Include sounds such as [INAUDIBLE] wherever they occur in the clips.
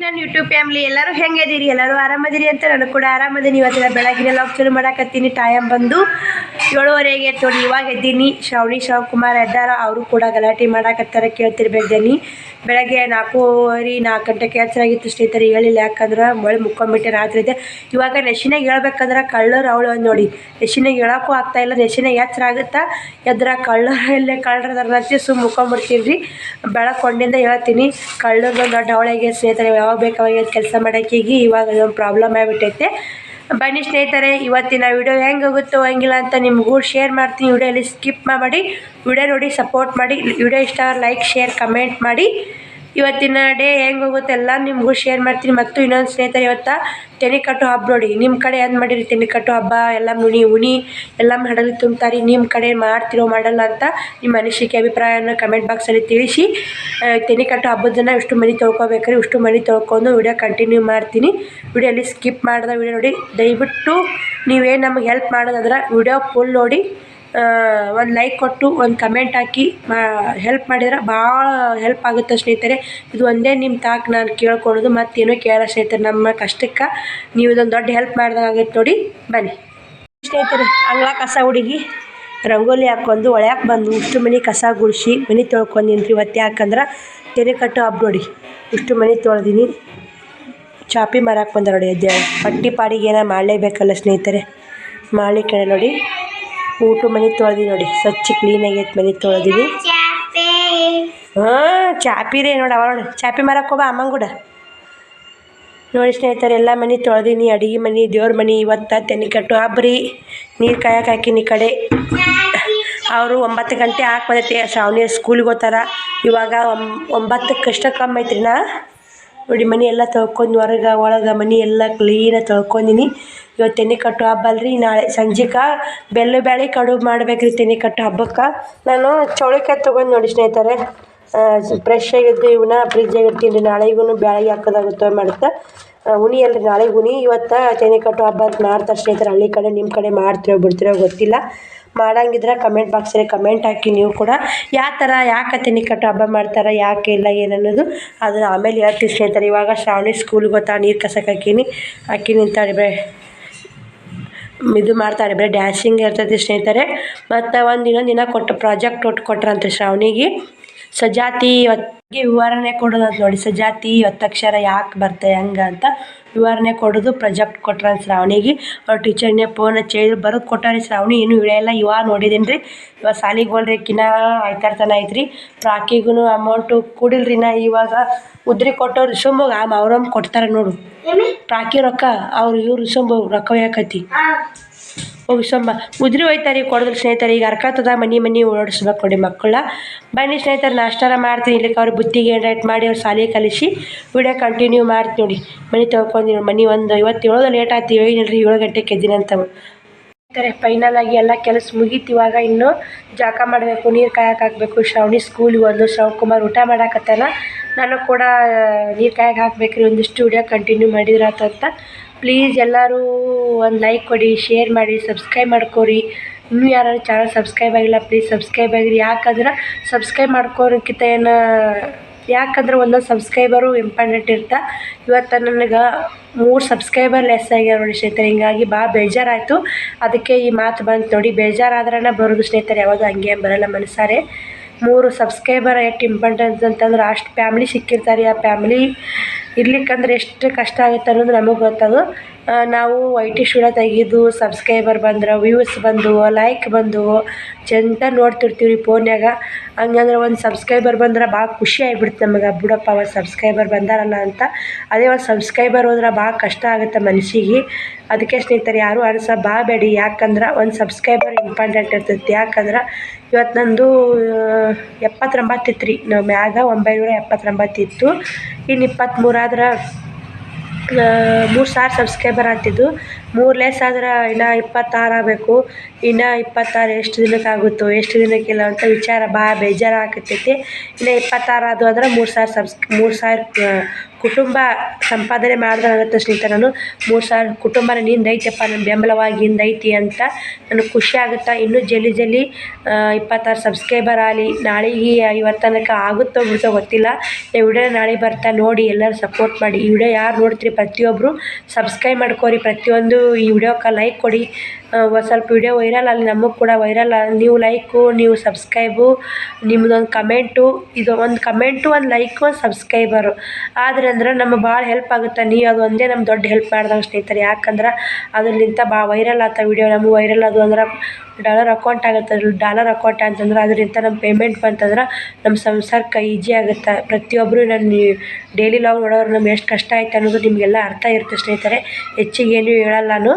ನನ್ನ YouTube family ಎಲ್ಲರೂ ಹೆಂಗಿದ್ದೀರಿ ಎಲ್ಲರೂ ಆರಾಮದಿರಿ ಅಂತ ನಾನು ಕೂಡ ಆರಾಮದೀನಿ ಇವತ್ತಿನ ಬೆಳಗಿನ ಲಾಗ್ ಶುರು ಮಾಡಾಕತ್ತೀನಿ. ಟೈಮ್ ಬಂದು ಏಳುವರೆಗೆ ನೋಡಿ. ಇವಾಗ ಎದ್ದೀನಿ. ಶ್ರಾವಣಿ, ಶಿವಕುಮಾರ್ ಎದ್ದಾರ ಅವರು ಕೂಡ ಗಲಾಟೆ ಮಾಡಾಕತ್ತಾರ ಕೇಳ್ತಿರ್ಬೇಕು ದನಿ. ಬೆಳಗ್ಗೆ ನಾಲ್ಕೂವರೆ, ನಾಲ್ಕು ಗಂಟೆಗೆ ಕೆಲಸರಾಗಿತ್ತು ಸ್ನೇಹಿತರೆ. ಹೇಳಿಲ್ಲ ಯಾಕಂದ್ರೆ ಮೊಳೆ ಮುಕ್ಕೊಂಬಿಟ್ಟೆ, ರಾತ್ರಿ ಇದೆ. ಇವಾಗ ನೆಶಿನಾಗ ಹೇಳ್ಬೇಕಂದ್ರೆ ಕಳ್ಳರು ಅವಳು ನೋಡಿ. ನೆಶಿನಾಗ ಹೇಳೋಕ್ಕೂ ಆಗ್ತಾ ಇಲ್ಲ. ನೆಶಿನಾಗ ಎಚ್ಚರ ಆಗುತ್ತಾ? ಎದ್ರ ಕಳ್ಳರು ಇಲ್ಲೇ ಕಳ್ಳರದಾರ. ಸುಮ್ಮ ಮುಕ್ಕೊಂಬಿಡ್ತೀವಿ ರೀ ಬೆಳಕೊಂಡಿಂದ ಹೇಳ್ತೀನಿ. ಕಳ್ಳರು ದೊಡ್ಡ ಅವಳಿಗೆ ಸ್ನೇಹಿತರೆ ಯಾವಾಗ ಬೇಕಾವಾಗ ಕೆಲಸ ಮಾಡೋಕ್ಕೀಗಿ ಇವಾಗ ಅದೊಂದು ಪ್ರಾಬ್ಲಮ್ ಆಗಿಬಿಟ್ಟೈತೆ. ಬನ್ನಿ ಸ್ನೇಹಿತರೆ, ಇವತ್ತಿನ ವಿಡಿಯೋ ಹೆಂಗೆ ಹೋಗುತ್ತೋ ಹಂಗಿಲ್ಲ ಅಂತ ನಿಮಗೂ ಶೇರ್ ಮಾಡ್ತೀನಿ. ವಿಡಿಯೋಲಿ ಸ್ಕಿಪ್ ಮಾಡಿ ವಿಡಿಯೋ ನೋಡಿ ಸಪೋರ್ಟ್ ಮಾಡಿ. ವಿಡಿಯೋ ಇಷ್ಟ ಲೈಕ್ ಶೇರ್ ಕಮೆಂಟ್ ಮಾಡಿ. ಇವತ್ತಿನ ಡೇ ಹೆಂಗೆ ಹೋಗುತ್ತೆ ಎಲ್ಲ ನಿಮಗೂ ಶೇರ್ ಮಾಡ್ತೀನಿ. ಮತ್ತು ಇನ್ನೊಂದು ಸ್ನೇಹಿತರೆ, ಇವತ್ತು ತೆನೆ ಕಟ್ಟು ಹಬ್ಬ ನೋಡಿ. ನಿಮ್ಮ ಕಡೆ ಏನು ಮಾಡಿರಿ? ತೆನೆ ಕಟ್ಟು ಹಬ್ಬ, ಎಲ್ಲ ಮುನಿ ಉನಿ ಎಲ್ಲ ಹಡಲಿ ತುಂಬ್ತಾರೆ. ನಿಮ್ಮ ಕಡೆ ಮಾಡ್ತಿರೋ ಮಾಡಲ್ಲ ಅಂತ ನಿಮ್ಮ ಅನಿಸಿಕೆ, ಅಭಿಪ್ರಾಯನ ಕಮೆಂಟ್ ಬಾಕ್ಸಲ್ಲಿ ತಿಳಿಸಿ. ತೆನೆ ಕಟ್ಟು ಹಬ್ಬದ ಇಷ್ಟು ಮನೆ ತೊಳ್ಕೊಬೇಕ್ರಿ, ಇಷ್ಟು ಮನೆ ತೊಳ್ಕೊಂಡು ವಿಡಿಯೋ ಕಂಟಿನ್ಯೂ ಮಾಡ್ತೀನಿ. ವಿಡಿಯೋಲಿ ಸ್ಕಿಪ್ ಮಾಡಿದ ವಿಡಿಯೋ ನೋಡಿ. ದಯವಿಟ್ಟು ನೀವೇನು ನಮಗೆ ಹೆಲ್ಪ್ ಮಾಡೋದಾದ್ರೆ ವಿಡಿಯೋ ಫುಲ್ ನೋಡಿ. ಒಂದು ಲೈಕ್ ಕೊಟ್ಟು, ಒಂದು ಕಮೆಂಟ್ ಹಾಕಿ ಮಾ ಹೆಲ್ಪ್ ಮಾಡಿದ್ರೆ ಭಾಳ ಹೆಲ್ಪ್ ಆಗುತ್ತೆ ಸ್ನೇಹಿತರೆ. ಇದು ಒಂದೇ ನಿಮ್ಮ ತಾಕ್ ನಾನು ಕೇಳ್ಕೊಳೋದು ಮತ್ತೇನೂ ಕೇಳೋ ಸ್ನೇಹಿತರೆ. ನಮ್ಮ ಕಷ್ಟಕ್ಕೆ ನೀವು ಇದೊಂದು ದೊಡ್ಡ ಹೆಲ್ಪ್ ಮಾಡ್ದಂಗೆ ಆಗೈತೆ ನೋಡಿ. ಬನ್ನಿ. ಸ್ನೇಹಿತರೆ ಅಂಗಳ ಕಸ ಹುಡುಗಿ, ರಂಗೋಲಿ ಹಾಕ್ಕೊಂಡು ಒಳ್ಯಾಕೆ ಬಂದು ಇಷ್ಟು ಮನೆ ಕಸ ಗುಡಿಸಿ, ಮನೆ ತೊಳ್ಕೊಂಡಿನ್ರಿ ರೀ ಇವತ್ತು. ಯಾಕಂದ್ರೆ ತೆರೆ ಕಟ್ಟು ಹಬ್ಬ ನೋಡಿ. ಇಷ್ಟು ಮನೆ ತೊಳ್ದೀನಿ. ಚಾಪಿ ಮಾರಕ್ಕೆ ಬಂದ ನೋಡಿ ಅದೇ ಪಟ್ಟಿ ಪಾಡಿಗೆ ಏನೋ ಮಾಡಲೇಬೇಕಲ್ಲ ಸ್ನೇಹಿತರೆ. ಮಾಡ್ಲಿಕ್ಕೆ ನೋಡಿ. ಊಟ ಮನೆ ತೊಳ್ದಿ ನೋಡಿ. ಸ್ವಚ್ಛ ಕ್ಲೀನಾಗೈತೆ ಮನೆ ತೊಳೆದಿವಿ. ಹಾಂ, ಚಾಪಿ ರೀ ನೋಡಿ ಅವ ನೋಡಿ. ಚಾಪಿ ಅಮ್ಮ ಕೂಡ. ನೋಡಿ ಸ್ನೇಹಿತರೆ, ಎಲ್ಲ ಮನೆ ತೊಳೆದೀನಿ ಅಡಿಗೆ ಮನೆ, ದೇವ್ರ ಮನೆ, ಇವತ್ತು ತೆನಿ ಕಟ್ಟು ಹಬ್ಬರಿ ನೀರು ಕಾಯಕ್ಕೆ ಹಾಕಿನಿ ಕಡೆ. ಅವರು ಒಂಬತ್ತು ಗಂಟೆ ಹಾಕಿ ಬಂದೈತಿ, ಶ್ರಾವಣಿ ಸ್ಕೂಲಿಗೆ ಹೋಗ್ತಾರ. ಇವಾಗ ಒಂಬತ್ತು ಒಂಬತ್ತಕ್ಕೆ ಅಷ್ಟ ಕಮ್ಮಿ ಐತ್ರಿ ನಾ ನೋಡಿ ಮನೆ ಎಲ್ಲ ತೊಳ್ಕೊಂಡು ಹೊರಗೆ, ಒಳಗೆ ಮನೆ ಎಲ್ಲ ಕ್ಲೀನಾಗಿ ತೊಳ್ಕೊಂಡಿನಿ. ಇವತ್ತು ತೆನೆ ಕಟ್ಟು ಹಬ್ಬ ಅಲ್ರಿ ನಾಳೆ ಸಂಜೆಗೆ ಬೆಲ್ಲ ಬ್ಯಾಳೆ ಕಡುಬು ಮಾಡ್ಬೇಕ್ರಿ ತೆನೆ ಕಟ್ಟು ಹಬ್ಬಕ್ಕೆ. ನಾನು ಚೌಳಿಕಾಯಿ ತೊಗೊಂಡು ನೋಡಿ ಸ್ನೇಹಿತರೆ. ಫ್ರೆಶ್ ಆಗಿದ್ದು ಇವನ್ನ ಫ್ರಿಜ್ಜಾಗ ರೀ ನಾಳೆಗೂ ಬ್ಯಾಳಿಗೆ ಹಾಕೋದಾಗುತ್ತೆ ಮಾಡುತ್ತೆ ಉನಿ ಅಲ್ರಿ ನಾಳೆ ಉನಿ ಇವತ್ತು ತೆನೆ ಕಟ್ಟು ಹಬ್ಬ ಅಂತ ಮಾಡ್ತಾರೆ ಸ್ನೇಹಿತರೆ. ಹಳ್ಳಿ ಕಡೆ ನಿಮ್ಮ ಕಡೆ ಮಾಡ್ತಿರೋ ಬಿಡ್ತಿರೋ ಗೊತ್ತಿಲ್ಲ. ಮಾಡಂಗಿದ್ರೆ ಕಮೆಂಟ್ ಬಾಕ್ಸಲ್ಲಿ ಕಮೆಂಟ್ ಹಾಕಿ ನೀವು ಕೂಡ ಯಾವ ಥರ ಯಾಕೆ ತೆನೆ ಕಟ್ಟು ಹಬ್ಬ ಮಾಡ್ತಾರೆ, ಯಾಕೆ ಇಲ್ಲ ಏನನ್ನೋದು ಅದನ್ನು ಆಮೇಲೆ ಹೇಳ್ತೀವಿ ಸ್ನೇಹಿತರೆ. ಇವಾಗ ಶ್ರಾವಣಿ ಸ್ಕೂಲ್ಗೆ ಗೊತ್ತಾ? ನೀರು ಕಸಕ್ಕೆ ಹಾಕೀನಿ. ಹಾಕಿ ನಿಂತಾಳೆ ಬೇ ಇದು ಮಾಡ್ತಾರೆ. ಬರೀ ಡ್ಯಾನ್ಸಿಂಗ್ ಇರ್ತೈತಿ ಸ್ನೇಹಿತರೆ. ಮತ್ತು ಒಂದು ಇನ್ನೊಂದು ದಿನ ಕೊಟ್ಟು ಪ್ರಾಜೆಕ್ಟ್ ಒಟ್ಟು ಕೊಟ್ರಂತೆ ಶ್ರಾವಣಿಗೆ. ಸಜಾತಿ ಒತ್ತಿಗೆ ವಿವರಣೆ ಕೊಡೋದು ಅಂತ ನೋಡಿ ಸಜಾತಿ ಒತ್ತಕ್ಷರ ಯಾಕೆ ಬರ್ತೆ ಹಂಗೆ ಅಂತ ವಿವರಣೆ ಕೊಡೋದು ಪ್ರಾಜೆಕ್ಟ್ ಕೊಟ್ರ ಶ್ರಾವಣಿಗೆ. ಅವ್ರ ಟೀಚರ್ನೇ ಫೋನ್ ಹಚ್ಚಿ ಬರೋದು ಕೊಟ್ಟಾರಿ ಶ್ರಾವಣಿ ಏನು ಇಳೆಯಲ್ಲ ಇವಾಗ ನೋಡಿದ್ದೀನಿ ರೀ ಇವಾಗ ಸಾಲಿಗೆ ಹೋಲ್ರಿ ಕಿನ್ನ ಆಯ್ತಾಡ್ತಾನೆ ಐತ್ರಿ ಪ್ರಾಕಿಗೂ ಅಮೌಂಟು ಕೂಡಿಲ್ರಿ ನಾ ಇವಾಗ ಉದ್ರಿ ಕೊಟ್ಟವ್ರು ಆಮ್ ಅವ್ರಮ್ಮ ಕೊಡ್ತಾರೆ ನೋಡು. ಪ್ರಾಕಿ ರೊಕ್ಕ ಅವ್ರು ಇವ್ರು ಸೊಂಬ ರೊಕ್ಕ ಯಾಕತಿ ಹೋಗಿ ಸೊಂಬ ಉದ್ರಿ ಈಗ ಕೊಡೋದ್ರ ಸ್ನೇಹಿತರೆ, ಈಗ ಅರ್ಕತದ ಮನೆ ಮನೆ ಓಡಿಸ್ಬೇಕು ನೋಡಿ ಮಕ್ಕಳ. ಬನ್ನಿ ಸ್ನೇಹಿತರೆ ನಾಷ್ಟಾರ ಮಾಡ್ತೀನಿ. ಇಲ್ಲಿಕ್ಕೆ ಅವ್ರ ಬುತ್ತಿಗೆ ರೈಟ್ ಮಾಡಿ ಅವ್ರು ಶಾಲೆಗೆ ಕಲಿಸಿ ವಿಡಿಯೋ ಕಂಟಿನ್ಯೂ ಮಾಡ್ತೀನಿ ನೋಡಿ. ಮನೆ ತೊಳ್ಕೊಂಡು ಮನೆ ಒಂದು ಇವತ್ತೇಳೋದು ಲೇಟ್ ಆಯ್ತು. ಏನಿಲ್ರಿ ಏಳು ಗಂಟೆಗೆ ಎದ್ದಿನಂತ ಸ್ನೇಹಿತರೆ ಫೈನಲ್ ಆಗಿ ಎಲ್ಲ ಕೆಲಸ ಮುಗೀತು. ಇವಾಗ ಇನ್ನು ಜಳಕ ಮಾಡಬೇಕು, ನೀರು ಕಾಯಕ್ಕೆ ಹಾಕಬೇಕು. ಶ್ರಾವಣಿ ಸ್ಕೂಲಿಗೆ ಒಂದು ಶ್ರವಣ್ ಊಟ ಮಾಡಾಕತ್ತಾನ. ನಾನು ಕೂಡ ನೀರು ಕಾಯಕ್ಕೆ ಹಾಕ್ಬೇಕ್ರಿ. ಒಂದಿಷ್ಟು ವಿಡಿಯೋ ಕಂಟಿನ್ಯೂ ಮಾಡಿದ್ರಾತಂತ. ಪ್ಲೀಸ್ ಎಲ್ಲರೂ ಒಂದು ಲೈಕ್ ಕೊಡಿ ಶೇರ್ ಮಾಡಿ ಸಬ್ಸ್ಕ್ರೈಬ್ ಮಾಡ್ಕೊರಿ. ಇನ್ನೂ ಯಾರು ಚಾನಲ್ ಸಬ್ಸ್ಕ್ರೈಬ್ ಆಗಿಲ್ಲ ಪ್ಲೀಸ್ ಸಬ್ಸ್ಕ್ರೈಬ್ ಆಗಿರಿ. ಯಾಕಂದ್ರೆ ಸಬ್ಸ್ಕ್ರೈಬ್ ಮಾಡ್ಕೋರಕ್ಕಿಂತ ಏನು, ಯಾಕಂದ್ರೆ ಒಂದೊಂದು ಸಬ್ಸ್ಕ್ರೈಬರು ಇಂಪಾರ್ಟೆಂಟ್ ಇರ್ತಾ. ಇವತ್ತು ನನಗೆ ಮೂರು ಸಬ್ಸ್ಕ್ರೈಬರ್ ಲೆಸ್ ಆಗ್ಯಾರ ನೋಡಿ ಸ್ನೇಹಿತರೆ, ಹಿಂಗಾಗಿ ಭಾಳ ಬೇಜಾರಾಯಿತು. ಅದಕ್ಕೆ ಈ ಮಾತು ಬಂತು ನೋಡಿ ಬೇಜಾರಾದ್ರೇ ಬರೋದು ಸ್ನೇಹಿತರೆ, ಯಾವಾಗ ಹಂಗೆ ಬರಲ್ಲ ಮನಸಾರೆ ಮೂರು ಸಬ್ಸ್ಕ್ರೈಬರ್ ಎಷ್ಟು ಇಂಪಾರ್ಟೆನ್ಸ್ ಅಂತಂದ್ರೆ ಅಷ್ಟು ಫ್ಯಾಮ್ಲಿ ಸಿಕ್ಕಿರ್ತಾರೆ. ಆ ಫ್ಯಾಮ್ಲಿ ಇರ್ಲಿಕ್ಕಂದ್ರೆ ಎಷ್ಟು ಕಷ್ಟ ಆಗುತ್ತೆ ಅನ್ನೋದು ನಮಗೆ ಗೊತ್ತದು. ನಾವು ವೈ ಟಿ ಶೂಡ ತೆಗೆದು ಸಬ್ಸ್ಕ್ರೈಬರ್ ಬಂದ್ರೆ ವ್ಯೂಸ್ ಬಂದು ಲೈಕ್ ಬಂದು ಚಂದ ನೋಡ್ತಿರ್ತೀವಿ ಫೋನ್ಯಾಗ ಹಂಗಂದ್ರೆ ಒಂದು ಸಬ್ಸ್ಕ್ರೈಬರ್ ಬಂದ್ರೆ ಭಾಳ ಖುಷಿ ಆಗಿಬಿಡ್ತು ನಮಗೆ. ಬಿಡಪ್ಪ ಒಂದು ಸಬ್ಸ್ಕ್ರೈಬರ್ ಬಂದಾರಲ್ಲ ಅಂತ. ಅದೇ ಒಂದು ಸಬ್ಸ್ಕ್ರೈಬರ್ ಹೋದ್ರೆ ಭಾಳ ಕಷ್ಟ ಆಗುತ್ತೆ ಮನಸ್ಸಿಗೆ ಅದಕ್ಕೆ ಸ್ನೇಹಿತರೆ, ಯಾರೂ ಅನ್ಸ ಬಾಬೇಡಿ ಯಾಕಂದ್ರೆ ಒಂದು ಸಬ್ಸ್ಕ್ರೈಬರ್ ಇಂಪಾರ್ಟೆಂಟ್ ಇರ್ತೈತಿ. ಯಾಕಂದ್ರೆ ಇವತ್ತು ನಂದು ಎಪ್ಪತ್ತೊಂಬತ್ತಿತ್ತು ರೀ ನಾವು ಮ್ಯಾಗ ಒಂಬೈನೂರ ಎಪ್ಪತ್ತೊಂಬತ್ತಿತ್ತು ಇನ್ನು ಇಪ್ಪತ್ತ್ಮೂರಾದ್ರೆ ಮೂರು ಸಾವಿರ ಸಬ್ಸ್ಕ್ರೈಬರ್ ಆಗ್ತಿದ್ದು. ಮೂರು ಲೆಸ್ ಆದ್ರೆ ಇನ್ನು ಇಪ್ಪತ್ತಾರು ಆಗಬೇಕು. ಇನ್ನು ಇಪ್ಪತ್ತಾರು ಎಷ್ಟು ದಿನಕ್ಕೆ ಆಗುತ್ತೋ, ಎಷ್ಟು ದಿನಕ್ಕಿಲ್ಲ ಅಂತ ವಿಚಾರ ಭಾಳ ಬೇಜಾರು ಆಗತೈತಿ. ಇನ್ನು ಇಪ್ಪತ್ತಾರು ಆದವು ಅಂದ್ರೆ ಮೂರು ಸಾವಿರ ಸಬ್ಸ್ ಮೂರು ಸಾವಿರ ಕುಟುಂಬ ಸಂಪಾದನೆ ಮಾಡ್ದಂಗಾಗುತ್ತೆ ಸ್ನೇಹಿತರೆ ನಾನು ಮೂರು ಸಾವಿರ ಕುಟುಂಬನ ನಿಂದು ಐತಪ್ಪ ನನ್ನ ಬೆಂಬಲವಾಗಿ ಹಿಂದೈತಿ ಅಂತ ನನಗೆ ಖುಷಿ ಆಗುತ್ತೆ? ಇನ್ನೂ ಜಲ್ದಿ ಜಲ್ದಿ ಇಪ್ಪತ್ತಾರು ಸಬ್ಸ್ಕ್ರೈಬರ್ ಆಗಲಿ ನಾಳೆಗೆ ಇವತ್ತು ತನಕ ಆಗುತ್ತೋ ಬಿಡುತ್ತೋ ಗೊತ್ತಿಲ್ಲ. ಈ ವಿಡಿಯೋ ನಾಳೆ ಬರ್ತಾ ನೋಡಿ, ಎಲ್ಲರೂ ಸಪೋರ್ಟ್ ಮಾಡಿ. ಈ ವಿಡಿಯೋ ಯಾರು ನೋಡ್ತೀರಿ ಪ್ರತಿಯೊಬ್ಬರು ಸಬ್ಸ್ಕ್ರೈಬ್ ಮಾಡ್ಕೋರಿ ಪ್ರತಿಯೊಂದು ಈ ವಿಡಿಯೋಕ್ಕೆ ಲೈಕ್ ಕೊಡಿ. ಸ್ವಲ್ಪ ವಿಡಿಯೋ ವೈರಲ್ ಆಗಲಿ ನಮಗೆ ಕೂಡ ವೈರಲ್ ನೀವು ಲೈಕು ನೀವು ಸಬ್ಸ್ಕ್ರೈಬು ನಿಮ್ಮದೊಂದು ಕಮೆಂಟು ಇದು ಒಂದು ಕಮೆಂಟು ಒಂದು ಲೈಕು ಒಂದು ಸಬ್ಸ್ಕ್ರೈಬರು ಆದ್ರೆ ಅಂದ್ರೆ ನಮಗೆ ಭಾಳ ಹೆಲ್ಪ್ ಆಗುತ್ತೆ. ನೀವು ಅದು ಒಂದೇ ನಮ್ಮ ದೊಡ್ಡ ಹೆಲ್ಪ್ ಮಾಡ್ದಂಗೆ ಸ್ನೇಹಿತರೆ. ಯಾಕಂದ್ರೆ ಅದ್ರಲ್ಲಿಂತ ಬಾ ವೈರಲ್ ಆತ ವಿಡಿಯೋ ನಮಗೆ ವೈರಲ್ ಅದು ಅಂದ್ರೆ ಡಾಲರ್ ಅಕೌಂಟ್ ಆಗುತ್ತೆ. ಡಾಲರ್ ಅಕೌಂಟ್ ಅಂತಂದ್ರೆ ಅದರಿಂದ ನಮ್ಮ ಪೇಮೆಂಟ್ ಬಂತಂದ್ರೆ ನಮ್ಮ ಸಂಸಾರಕ್ಕೆ ಈಜಿ ಆಗುತ್ತೆ. ಪ್ರತಿಯೊಬ್ಬರು ನನ್ನ ಡೈಲಿ ಲಾಗ್ ನೋಡೋರು ನಮ್ಗೆ ಎಷ್ಟು ಕಷ್ಟ ಆಯ್ತು ಅನ್ನೋದು ನಿಮಗೆಲ್ಲ ಅರ್ಥ ಇರುತ್ತೆ ಸ್ನೇಹಿತರೆ. ಹೆಚ್ಚಿಗೆ ಏನೂ ಹೇಳಲ್ಲ ನಾನು.